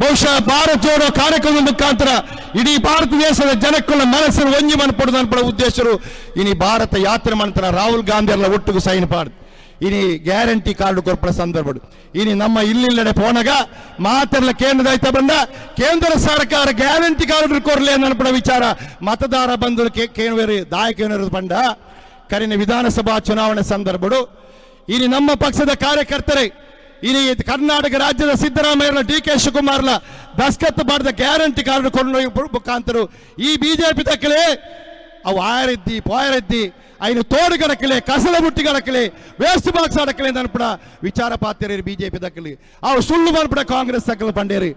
ಬಹುಶಃ ಭಾರತ ಜೋಡೋ ಕಾರ್ಯಕ್ರಮದ ಮುಖಾಂತರ ಇಡೀ ಭಾರತ ದೇಶದ ಜನಕ್ಕುള്ള ಮನಸ್ಸನ್ನು ಒಂಜಿ ಮನ್ಪಡುದು ಅನ್ಪಡ ಉದ್ದೇಶರು ಇನಿ ಭಾರತ ಯಾತ್ರೆ ಮಾಡ್ತಾರ ರಾಹುಲ್ ಗಾಂಧಿ ಎಲ್ಲ ಒಟ್ಟಿಗೂ ಸೈನ್ ಪಾಡ್ ಇನಿ ಗ್ಯಾರಂಟಿ ಕಾರ್ಡ್ ಕೊರ್ಪಡ ಸಂದರ್ಭ ಇನಿ ನಮ್ಮ ಇಲ್ಲಿಲ್ಲಡೆ ಪೋನಗ ಮಾತೆಲ್ಲ ಕೇಂದ್ರದ ಆಯ್ತಾ ಬಂದ? ಕೇಂದ್ರ ಸರ್ಕಾರ ಗ್ಯಾರಂಟಿ ಕಾರ್ಡ್ ಕೊರ್ಲೆ ಅನ್ನಪಡ ವಿಚಾರ. ಮತದಾರ ಬಂಧು ಕೇಳುವರು ದಾಯಕ ಬಂಡ ಕರಿನ ವಿಧಾನಸಭಾ ಚುನಾವಣೆ ಸಂದರ್ಭಡು ಇನಿ ನಮ್ಮ ಪಕ್ಷದ ಕಾರ್ಯಕರ್ತರೇ ಇನಿ ಕರ್ನಾಟಕ ರಾಜ್ಯದ ಸಿದ್ದರಾಮಯ್ಯನ ಡಿ ಕೆ ಶಿವಕುಮಾರ್ನ ದಸ್ಕತ್ ಮಾಡಿದ ಗ್ಯಾರಂಟಿ ಕಾರ್ಡ್ ಕೊಂಡು ಮುಖಾಂತರ ಈ ಬಿಜೆಪಿ ತಕ್ಕಲೇ ಅವು ಆಯರಿದ್ದಿ ಪೋಯರಿದ್ದಿ. ಐನು ತೋಡು ಗಡಕಲೆ ಕಸಲ ಬುಟ್ಟಿ ಗಡಕಲೆ ವೇಸ್ಟ್ ಬಾಕ್ಸ್ ಅಡಕಲೆ ಅನ್ಪಡ ವಿಚಾರ ಪಾತ್ಯರಿ ಬಿಜೆಪಿ ದಕ್ಕಲಿ ಅವು ಸುಳ್ಳು ಮನ್ಪಡ ಕಾಂಗ್ರೆಸ್ ದಕ್ಕಲು ಪಂಡೇರಿ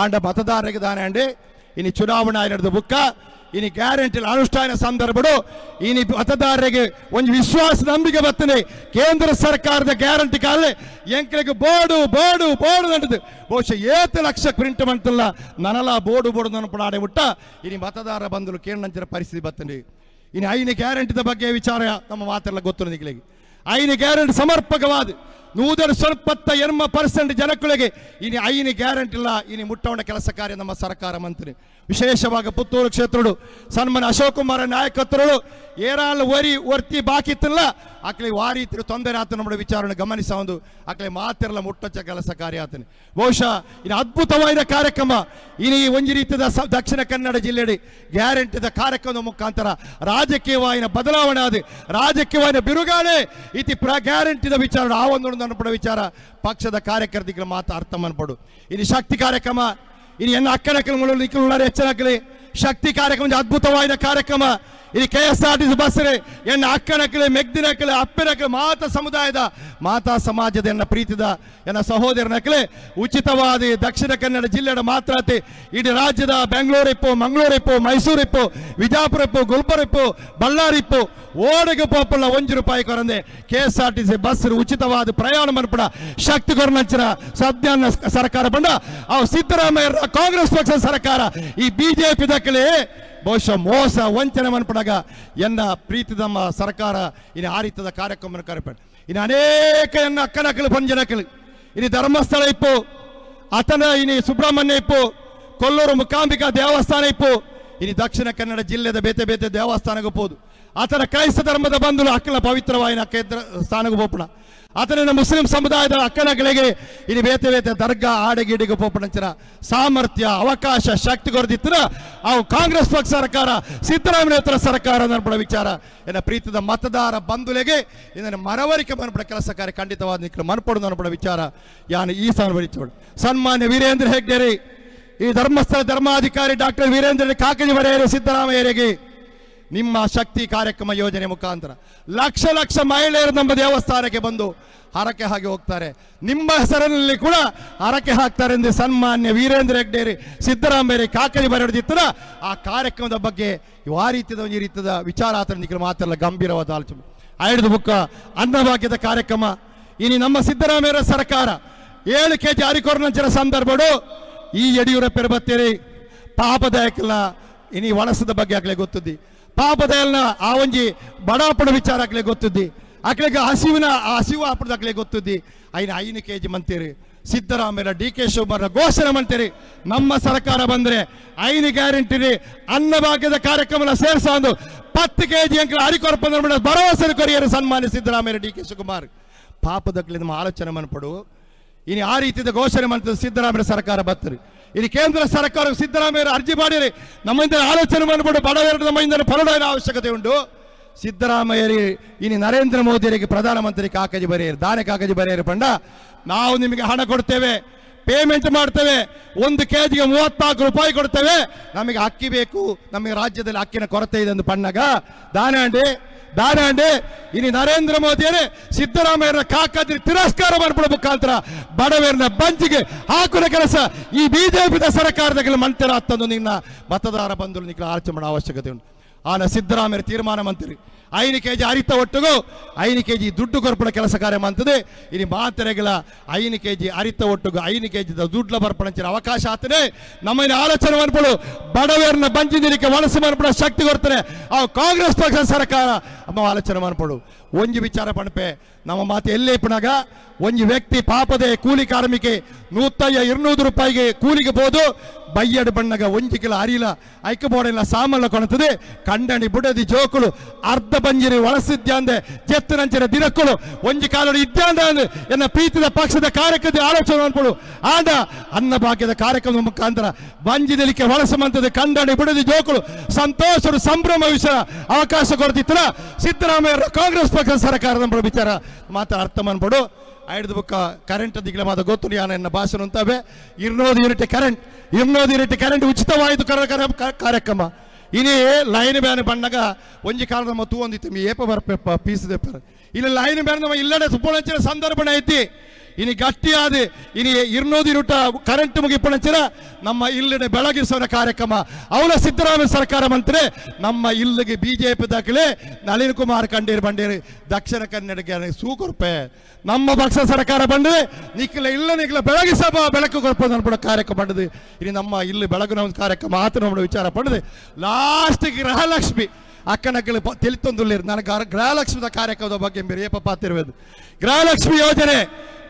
ಆಂಡ ಮತದಾರರಿಗೆ ದಾನೆ ಅಂಡೆ ಇನಿ ಚುನಾವಣಾ ನಡೆದ ಬುಕ್ಕ. ಇನಿ ಗ್ಯಾರಂಟಿ ಅನುಷ್ಠಾನ ಸಂದರ್ಭಡು. ಇನಿ ಮತದಾರರಿಗೆ ಒಂದು ವಿಶ್ವಾಸ, ನಂಬಿಕೆ ಬರ್ತದೆ ಕೇಂದ್ರ ಸರ್ಕಾರದ ಗ್ಯಾರಂಟಿ ಕಾಲೇ ಎಂಕಲಿಗೆ ಬೋರ್ಡು ಬೋರ್ಡು ಬೋರ್ಡು ನಡೆದು. ಬಹುಶಃ ಏತು ಲಕ್ಷ ಪ್ರಿಂಟ್ ಮಂತಲ್ಲ ನನಲ ಬೋರ್ಡು ಬೋರ್ಡು ನನ್ನ ಆಡೆ ಬಿಟ್ಟ. ಇನಿ ಮತದಾರ ಬಂದರು ಕೇಳಂಚಿನ ಪರಿಸ್ಥಿತಿ ಬರ್ತದೆ ಇನ್ನು ಐನ ಗ್ಯಾರಂಟಿದ ಬಗ್ಗೆ ವಿಚಾರ, ನಮ್ಮ ಮಾತೆಲ್ಲ ಗೊತ್ತು ನಿಗಲಿಗೆ ಐನ ಗ್ಯಾರಂಟಿ ಸಮರ್ಪಕವಾದ ನೂದರ ಸ್ವಲ್ಪತ್ತ ಎರ್ಮ ಪರ್ಸೆಂಟ್ ಜನಗಳಿಗೆ ಇನಿ ಐನ ಗ್ಯಾರಂಟಿ ಇಲ್ಲ ಇನಿ ಮುಟ್ಟವಣ ಕೆಲಸ ಕಾರ್ಯ ನಮ್ಮ ಸರ್ಕಾರ ಮಂತ್ರಿ. ವಿಶೇಷವಾಗಿ ಪುತ್ತೂರು ಕ್ಷೇತ್ರಡು ಸನ್ಮಾನ ಅಶೋಕ್ ಕುಮಾರ ನಾಯಕತ್ವಗಳು. ಏರಾಲ್ ವರಿ ವರ್ತಿ ಬಾಕಿ ಇತ್ತಲ್ಲ? ಆಕಲಿ ವಾರಿ ತೊಂದರೆ ಆತ ನಮ್ಮ ವಿಚಾರಣೆ ಗಮನಿಸ ಒಂದು. ಆಕಲಿ ಮಾತಿರಲ್ಲ ಮುಟ್ಟಚ್ಚ ಕೆಲಸ ಕಾರ್ಯ ಆತನೆ. ಬಹುಶಃ ಇನ್ನು ಅದ್ಭುತವಾದ ಕಾರ್ಯಕ್ರಮ. ಇನಿ ಒಂಜಿ ರೀತಿಯ ಸ- ದಕ್ಷಿಣ ಕನ್ನಡ ಜಿಲ್ಲೆಯಡಿ ಗ್ಯಾರಂಟಿದ ಕಾರ್ಯಕ್ರಮದ ಮುಖಾಂತರ ರಾಜಕೀಯವಾಯಿನ ಬದಲಾವಣೆ ಆದ. ರಾಜಕೀಯವಾಯಿನ ಬಿರುಗಾಳೆ. ಇತಿ ಪ್ರ ಗ್ಯಾರಂಟಿದ ವಿಚಾರ, ಆ ಒಂದು ಅನ್ಪಡ ವಿಚಾರ. ಪಕ್ಷದ ಕಾರ್ಯಕರ್ತಿಗಳ ಮಾತು ಅರ್ಥ ಮನ್ಪಡು ಇನ್ನು ಶಕ್ತಿ ಕಾರ್ಯಕ್ರಮ. ಇನ್ನು ಎನ್ನ ಅಕ್ಕನಕ್ಕಲು ನಿಖಲು ಹೆಚ್ಚನಕ್ಕಲಿ ಶಕ್ತಿ ಒಂದು ಅದ್ಭುತವಾದ ಕಾರ್ಯಕ್ರಮ. ಇದು K S R T C bus ಎನ್ನ ಕಲೆ ಅಪ್ಪಿನ ಕಲೆ ಮಾತಾ ಸಮುದಾಯದ, ಮಾತಾ ಸಮಾಜದ ಎನ್ನ ಪ್ರೀತಿದ ಎನ್ನ ಸಹೋದರನಕ್ಕಲೆ ಉಚಿತವಾದ ದಕ್ಷಿಣ ಕನ್ನಡ ಜಿಲ್ಲೆಯ ಮಾತ್ರಾತಿ, ಇಡೀ ರಾಜ್ಯದ ಬೆಂಗಳೂರಿಪ್ಪು ಮಂಗಳೂರಿಪ್ಪು ಮೈಸೂರಿಪ್ಪು ಇಪ್ಪು, ಮೈಸೂರು ಬಳ್ಳಾರಿಪ್ಪು ಓಡಿಗೆ ಪೋಪಲ್ಲ ಒಂಜು ರೂಪಾಯಿ ಕೊರಂದೆ K S R T C bus ಉಚಿತವಾದ ಪ್ರಯಾಣ ಮನ್ಪಡ ಶಕ್ತಿ ಕೊರನಂಚಿನ ಸದ್ಯಾನ ಸರ್ಕಾರ ಬಂದ. ಅವು ಸಿದ್ದರಾಮಯ್ಯ ಕಾಂಗ್ರೆಸ್ ಪಕ್ಷದ ಸರ್ಕಾರ. ಈ ಬಿಜೆಪಿ ದಕ್ಕಲೆ ಬಹುಶಃ ಮೋಸ ವಂಚನೆ ಮನ್ಪಡಾಗ ಎನ್ನ ಪ್ರೀತಿ ಸರ್ಕಾರ ಇನ್ನು ಆ ರೀತಿಯ ಕಾರ್ಯಕ್ರಮ ಕಾರ್ಯಪಡ ಇನ್ನು ಅನೇಕ ಎನ್ನ ಅಕ್ಕನಕ್ಕಳು ಪಂಜನಕ್ಕಳು ಇನ್ನು ಧರ್ಮಸ್ಥಳ ಇಪ್ಪು ಅತನ ಇನಿ ಸುಬ್ರಹ್ಮಣ್ಯ ಇಪ್ಪು, ಕೊಲ್ಲೂರು ಮುಕಾಂಬಿಕಾ ದೇವಸ್ಥಾನ ಇಪ್ಪು ಇನಿ ದಕ್ಷಿಣ ಕನ್ನಡ ಜಿಲ್ಲೆದ ಬೇತೆ ಬೇತೆ ದೇವಸ್ಥಾನಕ್ಕೆ ಹೋದು ಆತನ ಕ್ರೈಸ್ತ ಧರ್ಮದ ಬಂಧುಲು ಅಕ್ಕಲ ಪವಿತ್ರವಾಯಿನ ಸ್ಥಾನಕ್ಕೆ ಹೋಪಣ ಆತನ ಮುಸ್ಲಿಂ ಸಮುದಾಯದ ಅಕ್ಕನಗಳಿಗೆ ಇಲ್ಲಿ ಬೇತೆ ಬೇತೆ ದರ್ಗಾ ಆಡೆಗೀಡಿಗೆ ಪೋಪಣಂಚರ ಸಾಮರ್ಥ್ಯ, ಅವಕಾಶ, ಶಕ್ತಿ ಕೊರದಿತ್ತರ ಅವು ಕಾಂಗ್ರೆಸ್ ಪಕ್ಷ ಸರ್ಕಾರ, ಸಿದ್ದರಾಮಯ್ಯ ಹತ್ರ ಸರ್ಕಾರ ನಡ್ಬಡ ವಿಚಾರ. ಏನ ಪ್ರೀತಿದ ಮತದಾರ ಬಂಧುಲೆಗೆ ಇದನ್ನು ಮರವರಿಕೆ ಮನಪಡ ಕೆಲಸ ಕಾರ್ಯ ಖಂಡಿತವಾದ ನಿಖಲು ಮನ್ಪಡು ನಡ್ಬಡ ವಿಚಾರ. ಯಾನು ಈ ಬರೀಚೋಡು ಸನ್ಮಾನ್ಯ ವೀರೇಂದ್ರ ಹೆಗ್ಡೆರಿ, ಈ ಧರ್ಮಸ್ಥಳ ಧರ್ಮಾಧಿಕಾರಿ ಡಾಕ್ಟರ್ ವೀರೇಂದ್ರ ಕಾಕಜಿ ಬರೆಯರು ಸಿದ್ದರಾಮಯ್ಯರಿಗೆ ನಿಮ್ಮ ಶಕ್ತಿ ಕಾರ್ಯಕ್ರಮ ಯೋಜನೆ ಮುಖಾಂತರ ಲಕ್ಷ ಲಕ್ಷ ಮಹಿಳೆಯರು ನಮ್ಮ ದೇವಸ್ಥಾನಕ್ಕೆ ಬಂದು ಹರಕೆ ಹಾಗೆ ಹೋಗ್ತಾರೆ. ನಿಮ್ಮ ಹೆಸರಿನಲ್ಲಿ ಕೂಡ ಹರಕೆ ಹಾಕ್ತಾರೆ ಎಂದು ಸನ್ಮಾನ್ಯ ವೀರೇಂದ್ರ ಹೆಗ್ಡೇರಿ ಸಿದ್ದರಾಮಯ್ಯ ಕಾಕಲಿ ಬರೆದಿತ್ತಲ್ಲ ಆ ಕಾರ್ಯಕ್ರಮದ ಬಗ್ಗೆ ಆ ರೀತಿಯ ಒಂದು ರೀತಿಯ ವಿಚಾರ ಮಾತೆಲ್ಲ ಗಂಭೀರವಾದ ಆಲೋಚನೆ. ಐದು ಬುಕ್ಕ ಅನ್ನಭಾಗ್ಯದ ಕಾರ್ಯಕ್ರಮ. ಇನಿ ನಮ್ಮ ಸಿದ್ದರಾಮಯ್ಯ ಸರ್ಕಾರ ಏಳು ಕೆ ಜಿ ಸಂದರ್ಭಡು ಈ ಯಡಿಯೂರಪ್ಪರು ಬತ್ತೇರಿ ಪಾಪದಾಯಕಲ್ಲ ಇನಿ ವಲಸದ ಬಗ್ಗೆ ಆಗಲೇ ಗೊತ್ತುದ್ದಿ ಪಾಪದಾಯಲ್ನ ಆ ಒಂಜಿ ಬಡಾಪಣ ವಿಚಾರ ಅಕ್ಲೆ ಗೊತ್ತಿದ್ದಿ. ಆಕಳಿಗೆ ಹಸಿವಿನ, ಆ ಹಸಿವು ಆಪದ ಅಕ್ಲೆ ಗೊತ್ತಿದ್ದಿ. ಐನ ಐನು ಕೆ ಜಿ ಮಂತೀರಿ ಸಿದ್ದರಾಮಯ್ಯ ಡಿ ಕೆ ಶಿವಕುಮಾರ್ ಘೋಷಣೆ ಮಾಡ್ತೀರಿ ನಮ್ಮ ಸರ್ಕಾರ ಬಂದ್ರೆ ಐನು ಗ್ಯಾರಂಟಿ ರೀ. ಅನ್ನಭಾಗ್ಯದ ಕಾರ್ಯಕ್ರಮ ಸೇರಿಸಂದು ಪತ್ತು ಕೆ ಜಿ ಅಂಕ ಹರಿಕೊರಪ್ಪ ಭರವಸೆ ಕೊರಿಯರು ಸನ್ಮಾನ್ಯ ಸಿದ್ದರಾಮಯ್ಯ ಡಿ ಕೆ ಶಿವಕುಮಾರ್. ಪಾಪದಕ್ಲಿ ನಮ್ಮ ಆಲೋಚನೆ ಮನಪಡು. ಇನ್ನು ಆ ರೀತಿಯ ಘೋಷಣೆ ಮಾಡ್ತದೆ ಸಿದ್ದರಾಮಯ್ಯ ಸರ್ಕಾರ ಬರ್ತರಿ. ಇನ್ನು ಕೇಂದ್ರ ಸರ್ಕಾರ ಸಿದ್ದರಾಮಯ್ಯ ಅರ್ಜಿ ಮಾಡಿರಿ. ನಮ್ಮಿಂದ ಆಲೋಚನೆ ಮಾಡಿಬಿಟ್ಟು ಬಡವರ ನಮ್ಮಿಂದ ಫಲದ ಅವಶ್ಯಕತೆ ಉಂಟು. ಸಿದ್ದರಾಮಯ್ಯರಿ ಇನಿ ನರೇಂದ್ರ ಮೋದಿಯರಿಗೆ ಪ್ರಧಾನಮಂತ್ರಿ ಕಾಕಜಿ ಬರೆಯರು, ದಾನೆ ಕಾಕಜಿ ಬರೆಯರು ಪಂಡ. ನಾವು ನಿಮಗೆ ಹಣ ಕೊಡ್ತೇವೆ ಪೇಮೆಂಟ್ ಮಾಡ್ತೇವೆ, ಒಂದು ಕೆ ಜಿಗೆ ಮೂವತ್ನಾಲ್ಕು ರೂಪಾಯಿ ಕೊಡ್ತೇವೆ. ನಮಗೆ ಅಕ್ಕಿ ಬೇಕು, ನಮಗೆ ರಾಜ್ಯದಲ್ಲಿ ಅಕ್ಕಿನ ಕೊರತೆ ಇದೆ ಎಂದು ಪಣ್ಣಗ. ದಾನಾಂಡಿ ದಾನಾಂಡಿ ಇನಿ ನರೇಂದ್ರ ಮೋದಿಯರೇ ಸಿದ್ದರಾಮಯ್ಯರ ಕಾಕದ್ರಿ ತಿರಸ್ಕಾರ ಮಾಡ್ಬಿಡೋ ಮುಖಾಂತರ. ಬಡವರನ್ನ ಬಂಚಿಗೆ ಹಾಕುವ ಕೆಲಸ ಈ ಬಿಜೆಪಿ ಸರ್ಕಾರದ ಮಂತ್ರಿ ಹತ್ತೊಂದು ನಿನ್ನ ಮತದಾರ ಬಂಧುಗಳು ನಿಖಿಲ ಆಲೋಚನೆ ಮಾಡೋ ಅವಶ್ಯಕತೆ ಉಂಟು. ಆನ ಸಿದ್ದರಾಮಯ್ಯ ತೀರ್ಮಾನ ಮಂತ್ರಿ. ಐದು ಕೆ ಜಿ ಅರಿತ ಒಟ್ಟಿಗೂ, ಐದು ಕೆ ಜಿ ದುಡ್ಡು ಕೊರ್ಪಣ ಕೆಲಸ ಕಾರ್ಯ ಮಂತದೆ ಇನಿ ಮಾತ್ರೆಗಳ ಐದು ಕೆ ಜಿ ಅರಿತ ಒಟ್ಟಿಗೂ, ಐದು ಕೆ ಜಿ ದುಡ್ಲ ಬರ್ಪಣಂಚಿನ ಅವಕಾಶ ಆತನೆ. ನಮ್ಮನ್ನ ಆಲೋಚನೆ ಮಾಡ್ಬೋದು ಬಡವರನ್ನ ಬಂಜಿನಿರಿಕೆ ವಲಸೆ ಮಾಡ್ಬಿಡೋ ಶಕ್ತಿ ಕೊಡ್ತಾರೆ ಆ ಕಾಂಗ್ರೆಸ್ ಪಕ್ಷ ಸರ್ಕಾರ, ಅಮ್ಮ ಆಲೋಚನೆ ಮಾಡ್ಬೋದು ಒಂಜಿ ವಿಚಾರ ಪಣಪೆ, ನಮ್ಮ ಮಾತು ಎಲ್ಲೇ ಇಪ್ಪನಾಗ? ಒಂಜಿ ವ್ಯಕ್ತಿ ಪಾಪದೆ ಕೂಲಿ ಕಾರ್ಮಿಕೆ ನೂತಯ್ಯ, ಇರ್ನೂರು ರೂಪಾಯಿಗೆ ಕೂಲಿಗೆ ಬೋದು. ಒಂಜಿ ಕಿಲ ಅರಿಲ, ಐಕ ಬೋಡೆಲ್ಲ ಸಾಮಲ್ಲ ಕೊಣತದೆ ಕಂಡಣಿ ಬುಡದಿ ಜೋಕುಲು, ಅರ್ಧ ಬಂಜಿರಿ ಒಳಸಿದ್ಯಾಂದೆ ಜೆತ್ತನಂಚಿನ ದಿನಕ್ಕುಲು, ಒಂಜಿ ಕಾಲೋಡು ಇದ್ಯಾಂದ ಎನ್ನ ಪ್ರೀತಿದ ಪಕ್ಷದ ಕಾರ್ಯಕ್ರಮದ ಆಲೋಚನೆ ಮಾಡ್ಕೊಳು ಆಂಡ ಅನ್ನ ಭಾಗ್ಯದ ಕಾರ್ಯಕ್ರಮದ ಮುಖಾಂತರ ಬಂಜಿದಲಿಕ್ಕೆ ಹೊಳಸಮಂತದ ಕಂಡಣಿ ಬುಡದಿ ಜೋಕುಲು, ಸಂತೋಷರು ಸಂಭ್ರಮ ವಿಷಯ ಅವಕಾಶ ಕೊಡ್ತಿತ್ತರ ಸಿದ್ದರಾಮಯ್ಯ ಕಾಂಗ್ರೆಸ್ ಪಕ್ಷದ ಸರ್ಕಾರದ ವಿಚಾರ ಮಾತ್ರ ಅರ್ಥ ಮಾಡ್ಬಿಡು. ಐದು ಬುಕ್ಕ ಕರೆಂಟ್ ದಿಗ್ಲ ಮಾದ ಗೊತ್ತು ಎನ್ನ ಭಾಷಣ ಅಂತವೆ ಇರ್ನೋದು ಯೂನಿಟ್ ಕರೆಂಟ್ ಇರ್ನೋದು ಯೂನಿಟ್ ಕರೆಂಟ್ ಉಚಿತವಾಯಿತು ಕಾರ್ಯಕ್ರಮ. ಇನಿ ಲೈನ್ ಬ್ಯಾನ್ ಬಣ್ಣಗ ಒಂಜಿ ಕಾಲದ ನಮ್ಮ ತೂ ಒಂದಿತ್ತು ಮೀ ಏಪ ಬರ್ಪೆಪ್ಪ, ಪೀಸ್ ಇಲ್ಲಿ ಲೈನ್ ಬ್ಯಾನ್ ನಮ್ಮ ಇಲ್ಲಡೆ ಸುಪ್ಪಣಂಚಿನ ಸಂದರ್ಭಣ ಐತಿ. ಇನಿ ಗಟ್ಟಿಯಾದ, ಇನಿ ಇರ್ನೋದಿ ಯೂನಿಟ್ ಕರೆಂಟ್ ಮುಗಿಪಣಚಿರ ನಮ್ಮ ಇಲ್ಲಿನ ಬೆಳಗಿಸುವ ಕಾರ್ಯಕ್ರಮ. ಅವಳ ಸಿದ್ದರಾಮಯ್ಯ ಸರ್ಕಾರ ಮಂತ್ರಿ, ನಮ್ಮ ಇಲ್ಲಿಗೆ ಬಿಜೆಪಿ ದಾಖಲೆ, ನಳಿನ್ ಕುಮಾರ್ ಕಂಡೀರ್ ಬಂಡೀರ್, ದಕ್ಷಿಣ ಕನ್ನಡಕ್ಕೆ ಸೂಕೃಪೆ ನಮ್ಮ ಪಕ್ಷ ಸರ್ಕಾರ ಬಂದ್ರೆ ನಿಖಿಲ ಇಲ್ಲ ನಿಖಿಲ ಬೆಳಗ್ಗೆ ಸಭಾ ಬೆಳಕು ಅನ್ಬಿಡೋ ಕಾರ್ಯಕ್ರಮ ಮಾಡಿದೆ ಇನಿ ನಮ್ಮ ಇಲ್ಲಿ ಬೆಳಗಿನ ಒಂದು ಕಾರ್ಯಕ್ರಮ ಮಾತ್ರ ನಮ್ಮ ವಿಚಾರ ಪಡೆದು ಲಾಸ್ಟ್ ಗೃಹಲಕ್ಷ್ಮಿ ಅಕ್ಕನಕ್ಕಳು ತಿಳಿತೊಂದುಲ್ಲಿರು ನನಗೆ ಗೃಹ- ಗೃಹಲಕ್ಷ್ಮಿದ ಕಾರ್ಯಕ್ರಮದ ಬಗ್ಗೆ ಏಪ ಪಾತಿರುವುದು ಗೃಹಲಕ್ಷ್ಮಿ ಯೋಜನೆ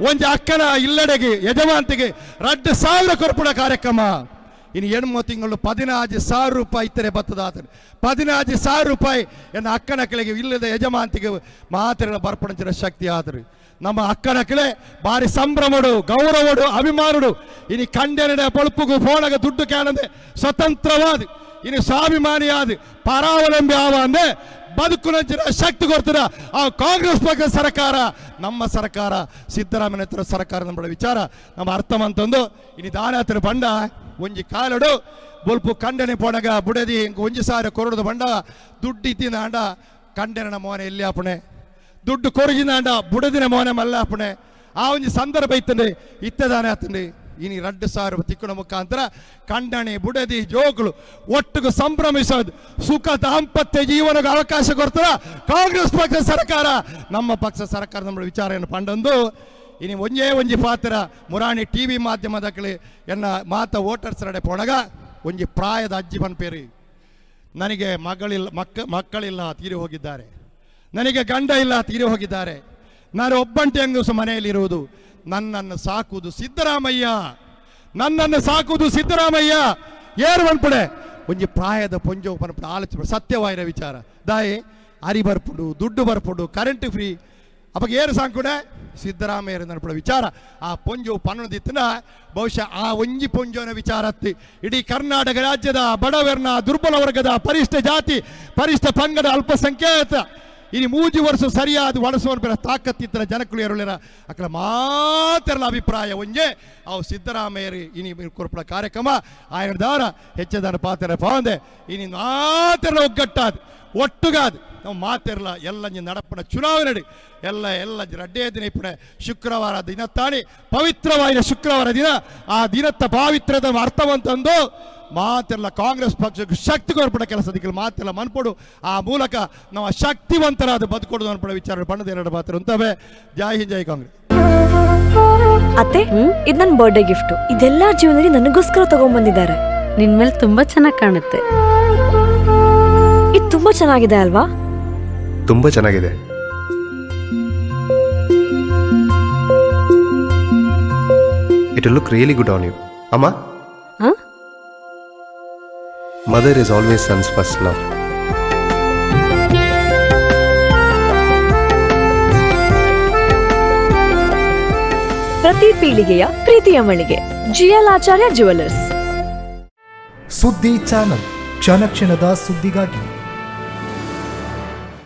ಒಂದು ಅಕ್ಕನ ಇಲ್ಲಡೆಗೆ ಯಜಮಾಂತಿಗೆ ರಡ್ಡು ಸಾವಿರ ಕೊರ್ಪುಡ ಕಾರ್ಯಕ್ರಮ. ಇನ್ನು ಎಣ್ಮೂ ತಿಂಗಳು ಪದಿನಾಜು ಸಾವಿರ ರೂಪಾಯಿ ಇತ್ತರೆ ಬತ್ತದ ಆತನೆ ಪದಿನಾಜು ಸಾವಿರ ರೂಪಾಯಿ ಎನ್ನ ಅಕ್ಕನಕ್ಕಳಿಗೆ ಇಲ್ಲದ ಯಜಮಾಂತಿಗೆ ಮಾತ್ರ ಬರ್ಪಡಿಸಿದ ಶಕ್ತಿ ಆದರು ನಮ್ಮ ಅಕ್ಕನಕ್ಕಳೆ ಬಾರಿ ಸಂಭ್ರಮಡು, ಗೌರವಡು, ಅಭಿಮಾನುಡು. ಇನಿ ಕಂಡೆನಡೆ ಪೊಳುಪುಗು ಫೋಣಗ ದುಡ್ಡು ಕಾಣದೆ ಸ್ವತಂತ್ರವಾದ. ಇನ್ನು ಸ್ವಾಭಿಮಾನಿಯಾದ ಪರಾವಲಂಬಿ ಆವ ಅಂದ್ರೆ ಬದುಕುನಂಚಿನ ಶಕ್ತಿ ಕೊಡ್ತೀರ? ಆ ಕಾಂಗ್ರೆಸ್ ಪಕ್ಷ ಸರ್ಕಾರ, ನಮ್ಮ ಸರ್ಕಾರ, ಸಿದ್ದರಾಮಯ್ಯ ಹತ್ರ ಸರ್ಕಾರ ನಮ್ಮ ವಿಚಾರ. ನಮ್ಮ ಅರ್ಥವಂತಂದು ಇನ್ನು ದಾನಾತ್ರ ಬಂಡ, ಒಂಜಿ ಕಾಲಡು, ಬೊಲ್ಪು ಖಂಡನೆ ಪೋಣಗ, ಬುಡದಿ ಒಂಜಿ ಸಾರಿ ಕೊರಡದ ಬಂಡ, ದುಡ್ಡು ಇತ್ತಿನ ಅಂಡ ಖಂಡನ ಮೋನೆ ಎಲ್ಲಿ ಆಪಣೆ? ದುಡ್ಡು ಕೊರಗಿನ ಅಂಡ ಬುಡದಿನ ಮೋನೆ ಮಲ್ಲ ಆಪಣೆ? ಆ ಒಂಜಿ ಸಂದರ್ಭ ಇತ್ತ ಇತ್ತದಾನೆ ಆತಂಡೆ ಇನಿ ರಡ್ಡು ಸಾವಿರ ತಿಕ್ಕುನ ಮುಖಾಂತರ ಕಂಡಣಿ ಬುಡದಿ, ಜೋಗಳು ಒಟ್ಟಿಗೆ ಸಂಭ್ರಮಿಸೋದು. ಸುಖ, ದಾಂಪತ್ಯ ಜೀವನಕ್ಕೆ ಅವಕಾಶ ಕೊಡ್ತಾರ ಕಾಂಗ್ರೆಸ್ ಪಕ್ಷ ಸರ್ಕಾರ, ನಮ್ಮ ಪಕ್ಷ ಸರ್ಕಾರ ನಮ್ಮ ವಿಚಾರ ಪಂಡಂದು. ಇನಿ ಒಂಜೇ ಒಂಜಿ ಪಾತ್ರ, ಮುರಾಣಿ ಟಿ ವಿ ಮಾಧ್ಯಮದಕ್ಕಳಿ ಎನ್ನ ಮಾತ ವೋಟರ್ಸ್ ನಡೆ ಪೊಣಗ, ಒಂಜಿ ಪ್ರಾಯದ ಅಜ್ಜಿ ಪನ್ಪೇರಿ ನನಗೆ ಮಗಳಿಲ್ಲ ಮಕ್ಕ ಮಕ್ಕಳಿಲ್ಲ ತೀರಿ ಹೋಗಿದ್ದಾರೆ. ನನಗೆ ಗಂಡ ಇಲ್ಲ ತೀರಿ ಹೋಗಿದ್ದಾರೆ. ನಾನು ಒಬ್ಬಂಟಿ ಹೆಂಗಸು ಮನೆಯಲ್ಲಿರುವುದು. ನನ್ನನ್ನು ಸಾಕುವುದು ಸಿದ್ದರಾಮಯ್ಯ. ನನ್ನನ್ನು ಸಾಕುವುದು ಸಿದ್ದರಾಮಯ್ಯ. ಏರು ಬಂದ್ಪಡೆ ಒಂಜಿ ಪ್ರಾಯದ ಪೊಂಜೋ ಪನ್ಪಡ ಆಲೋಚನೆ ಸತ್ಯವಾಯಿರ ವಿಚಾರ. ದಾಯಿ, ಅರಿ ಬರ್ಪುಡು, ದುಡ್ಡು ಬರ್ಪುಡು ಕರೆಂಟ್ ಫ್ರೀ ಅವಾಗ ಏರು ಸಾಂಕುಡೆ ಸಿದ್ದರಾಮಯ್ಯ ನಡ್ಪಡ ವಿಚಾರ. ಆ ಪೊಂಜು ಪನ್ನದಿತ್ತನ ಬಹುಶಃ ಆ ಒಂಜಿ ಪೊಂಜೋನ ವಿಚಾರತ್ತಿ ಇಡೀ ಕರ್ನಾಟಕ ರಾಜ್ಯದ ಬಡವರ್ನ ದುರ್ಬಲ ವರ್ಗದ ಪರಿಷ್ಠ ಜಾತಿ, ಪರಿಷ್ಠ ಪಂಗಡ ಅಲ್ಪಸಂಖ್ಯಾತ. ಇനി ಮೂಜಿ ವರ್ಷ ಸರಿಯಾದ ಒಳಸುವರ ತಾಕತ್ತಿತ್ತರ ಜನಕ್ಕಳು ಎರಳಿರ ಅಕ್ಕಳ ಮಾತೆರಲ ಅಭಿಪ್ರಾಯ ಒಂಜೆ. ಅವು ಸಿದ್ದರಾಮಯ್ಯರು ಇನಿ ಕೊರಪಡ ಕಾರ್ಯಕ್ರಮ ಆಯನ ದಾರ ಹೆಚ್ಚದಾನ ಪಾತ್ರ ಪಾಂದೆ. ಇನಿ ಮಾತೆರಲ ಒಗ್ಗಟ್ಟಾದ, ಒಟ್ಟುಗಾದ. ನಾವು ಮಾತಿರಲ ಎಲ್ಲ ನಡಪಣ ಚುನಾವಣೆ ಎಲ್ಲ ಎಲ್ಲ ರಡ್ಡೇ ದಿನ ಇಪ್ಪಣೆ ಶುಕ್ರವಾರ ದಿನ ತಾಳಿ ಪವಿತ್ರವಾದ ಶುಕ್ರವಾರ ದಿನ. ಆ ದಿನತ್ತ ಪಾವಿತ್ರದ ಅರ್ಥವಂತಂದು ಮಾತೆಲ್ಲ ಕಾಂಗ್ರೆಸ್ ಪಕ್ಷಕ್ಕೆ ಶಕ್ತಿ ಕೆಲಸ ಅದಕ್ಕೆ ಮಾತೆಲ್ಲ ಮನ್ಪಡು. ಆ ಮೂಲಕ ನಾವು ಶಕ್ತಿವಂತರಾದ ಬದುಕೊಡೋದು ಅನ್ಪಡೋ ವಿಚಾರ ಬಣ್ಣದ ಎರಡು ಮಾತ್ರ ಅಂತವೆ. ಜೈ ಹಿಂದ್ ಜೈ ಕಾಂಗ್ರೆಸ್. ಅತ್ತೆ ಇದು ನನ್ನ ಬರ್ಡೇ ಗಿಫ್ಟ್ ಇದೆಲ್ಲ ಜೀವನದಲ್ಲಿ ನನಗೋಸ್ಕರ ತಗೊಂಡ್ಬಂದಿದ್ದಾರೆ ನಿನ್ ಮೇಲೆ ತುಂಬಾ ಚೆನ್ನಾಗಿ ಕಾಣುತ್ತೆ. ಇದು ತುಂಬಾ ಚೆನ್ನಾಗಿದೆ ಅಲ್ವಾ? ತುಂಬಾ ಚೆನ್ನಾಗಿದೆ. It look really good on you ಅಮ್ಮ? Mother is always son's first love ಪ್ರತಿ ಪೀಳಿಗೆಯ ಪ್ರೀತಿಯ ಮಳಿಗೆ. ಜಿಎಲ್ ಆಚಾರ್ಯ ಜುವೆಲ್ಲರ್ಸ್ ಸುದ್ದಿ ಚಾನಲ್. ಕ್ಷಣ ಕ್ಷಣದ ಸುದ್ದಿಗಾಗಿ.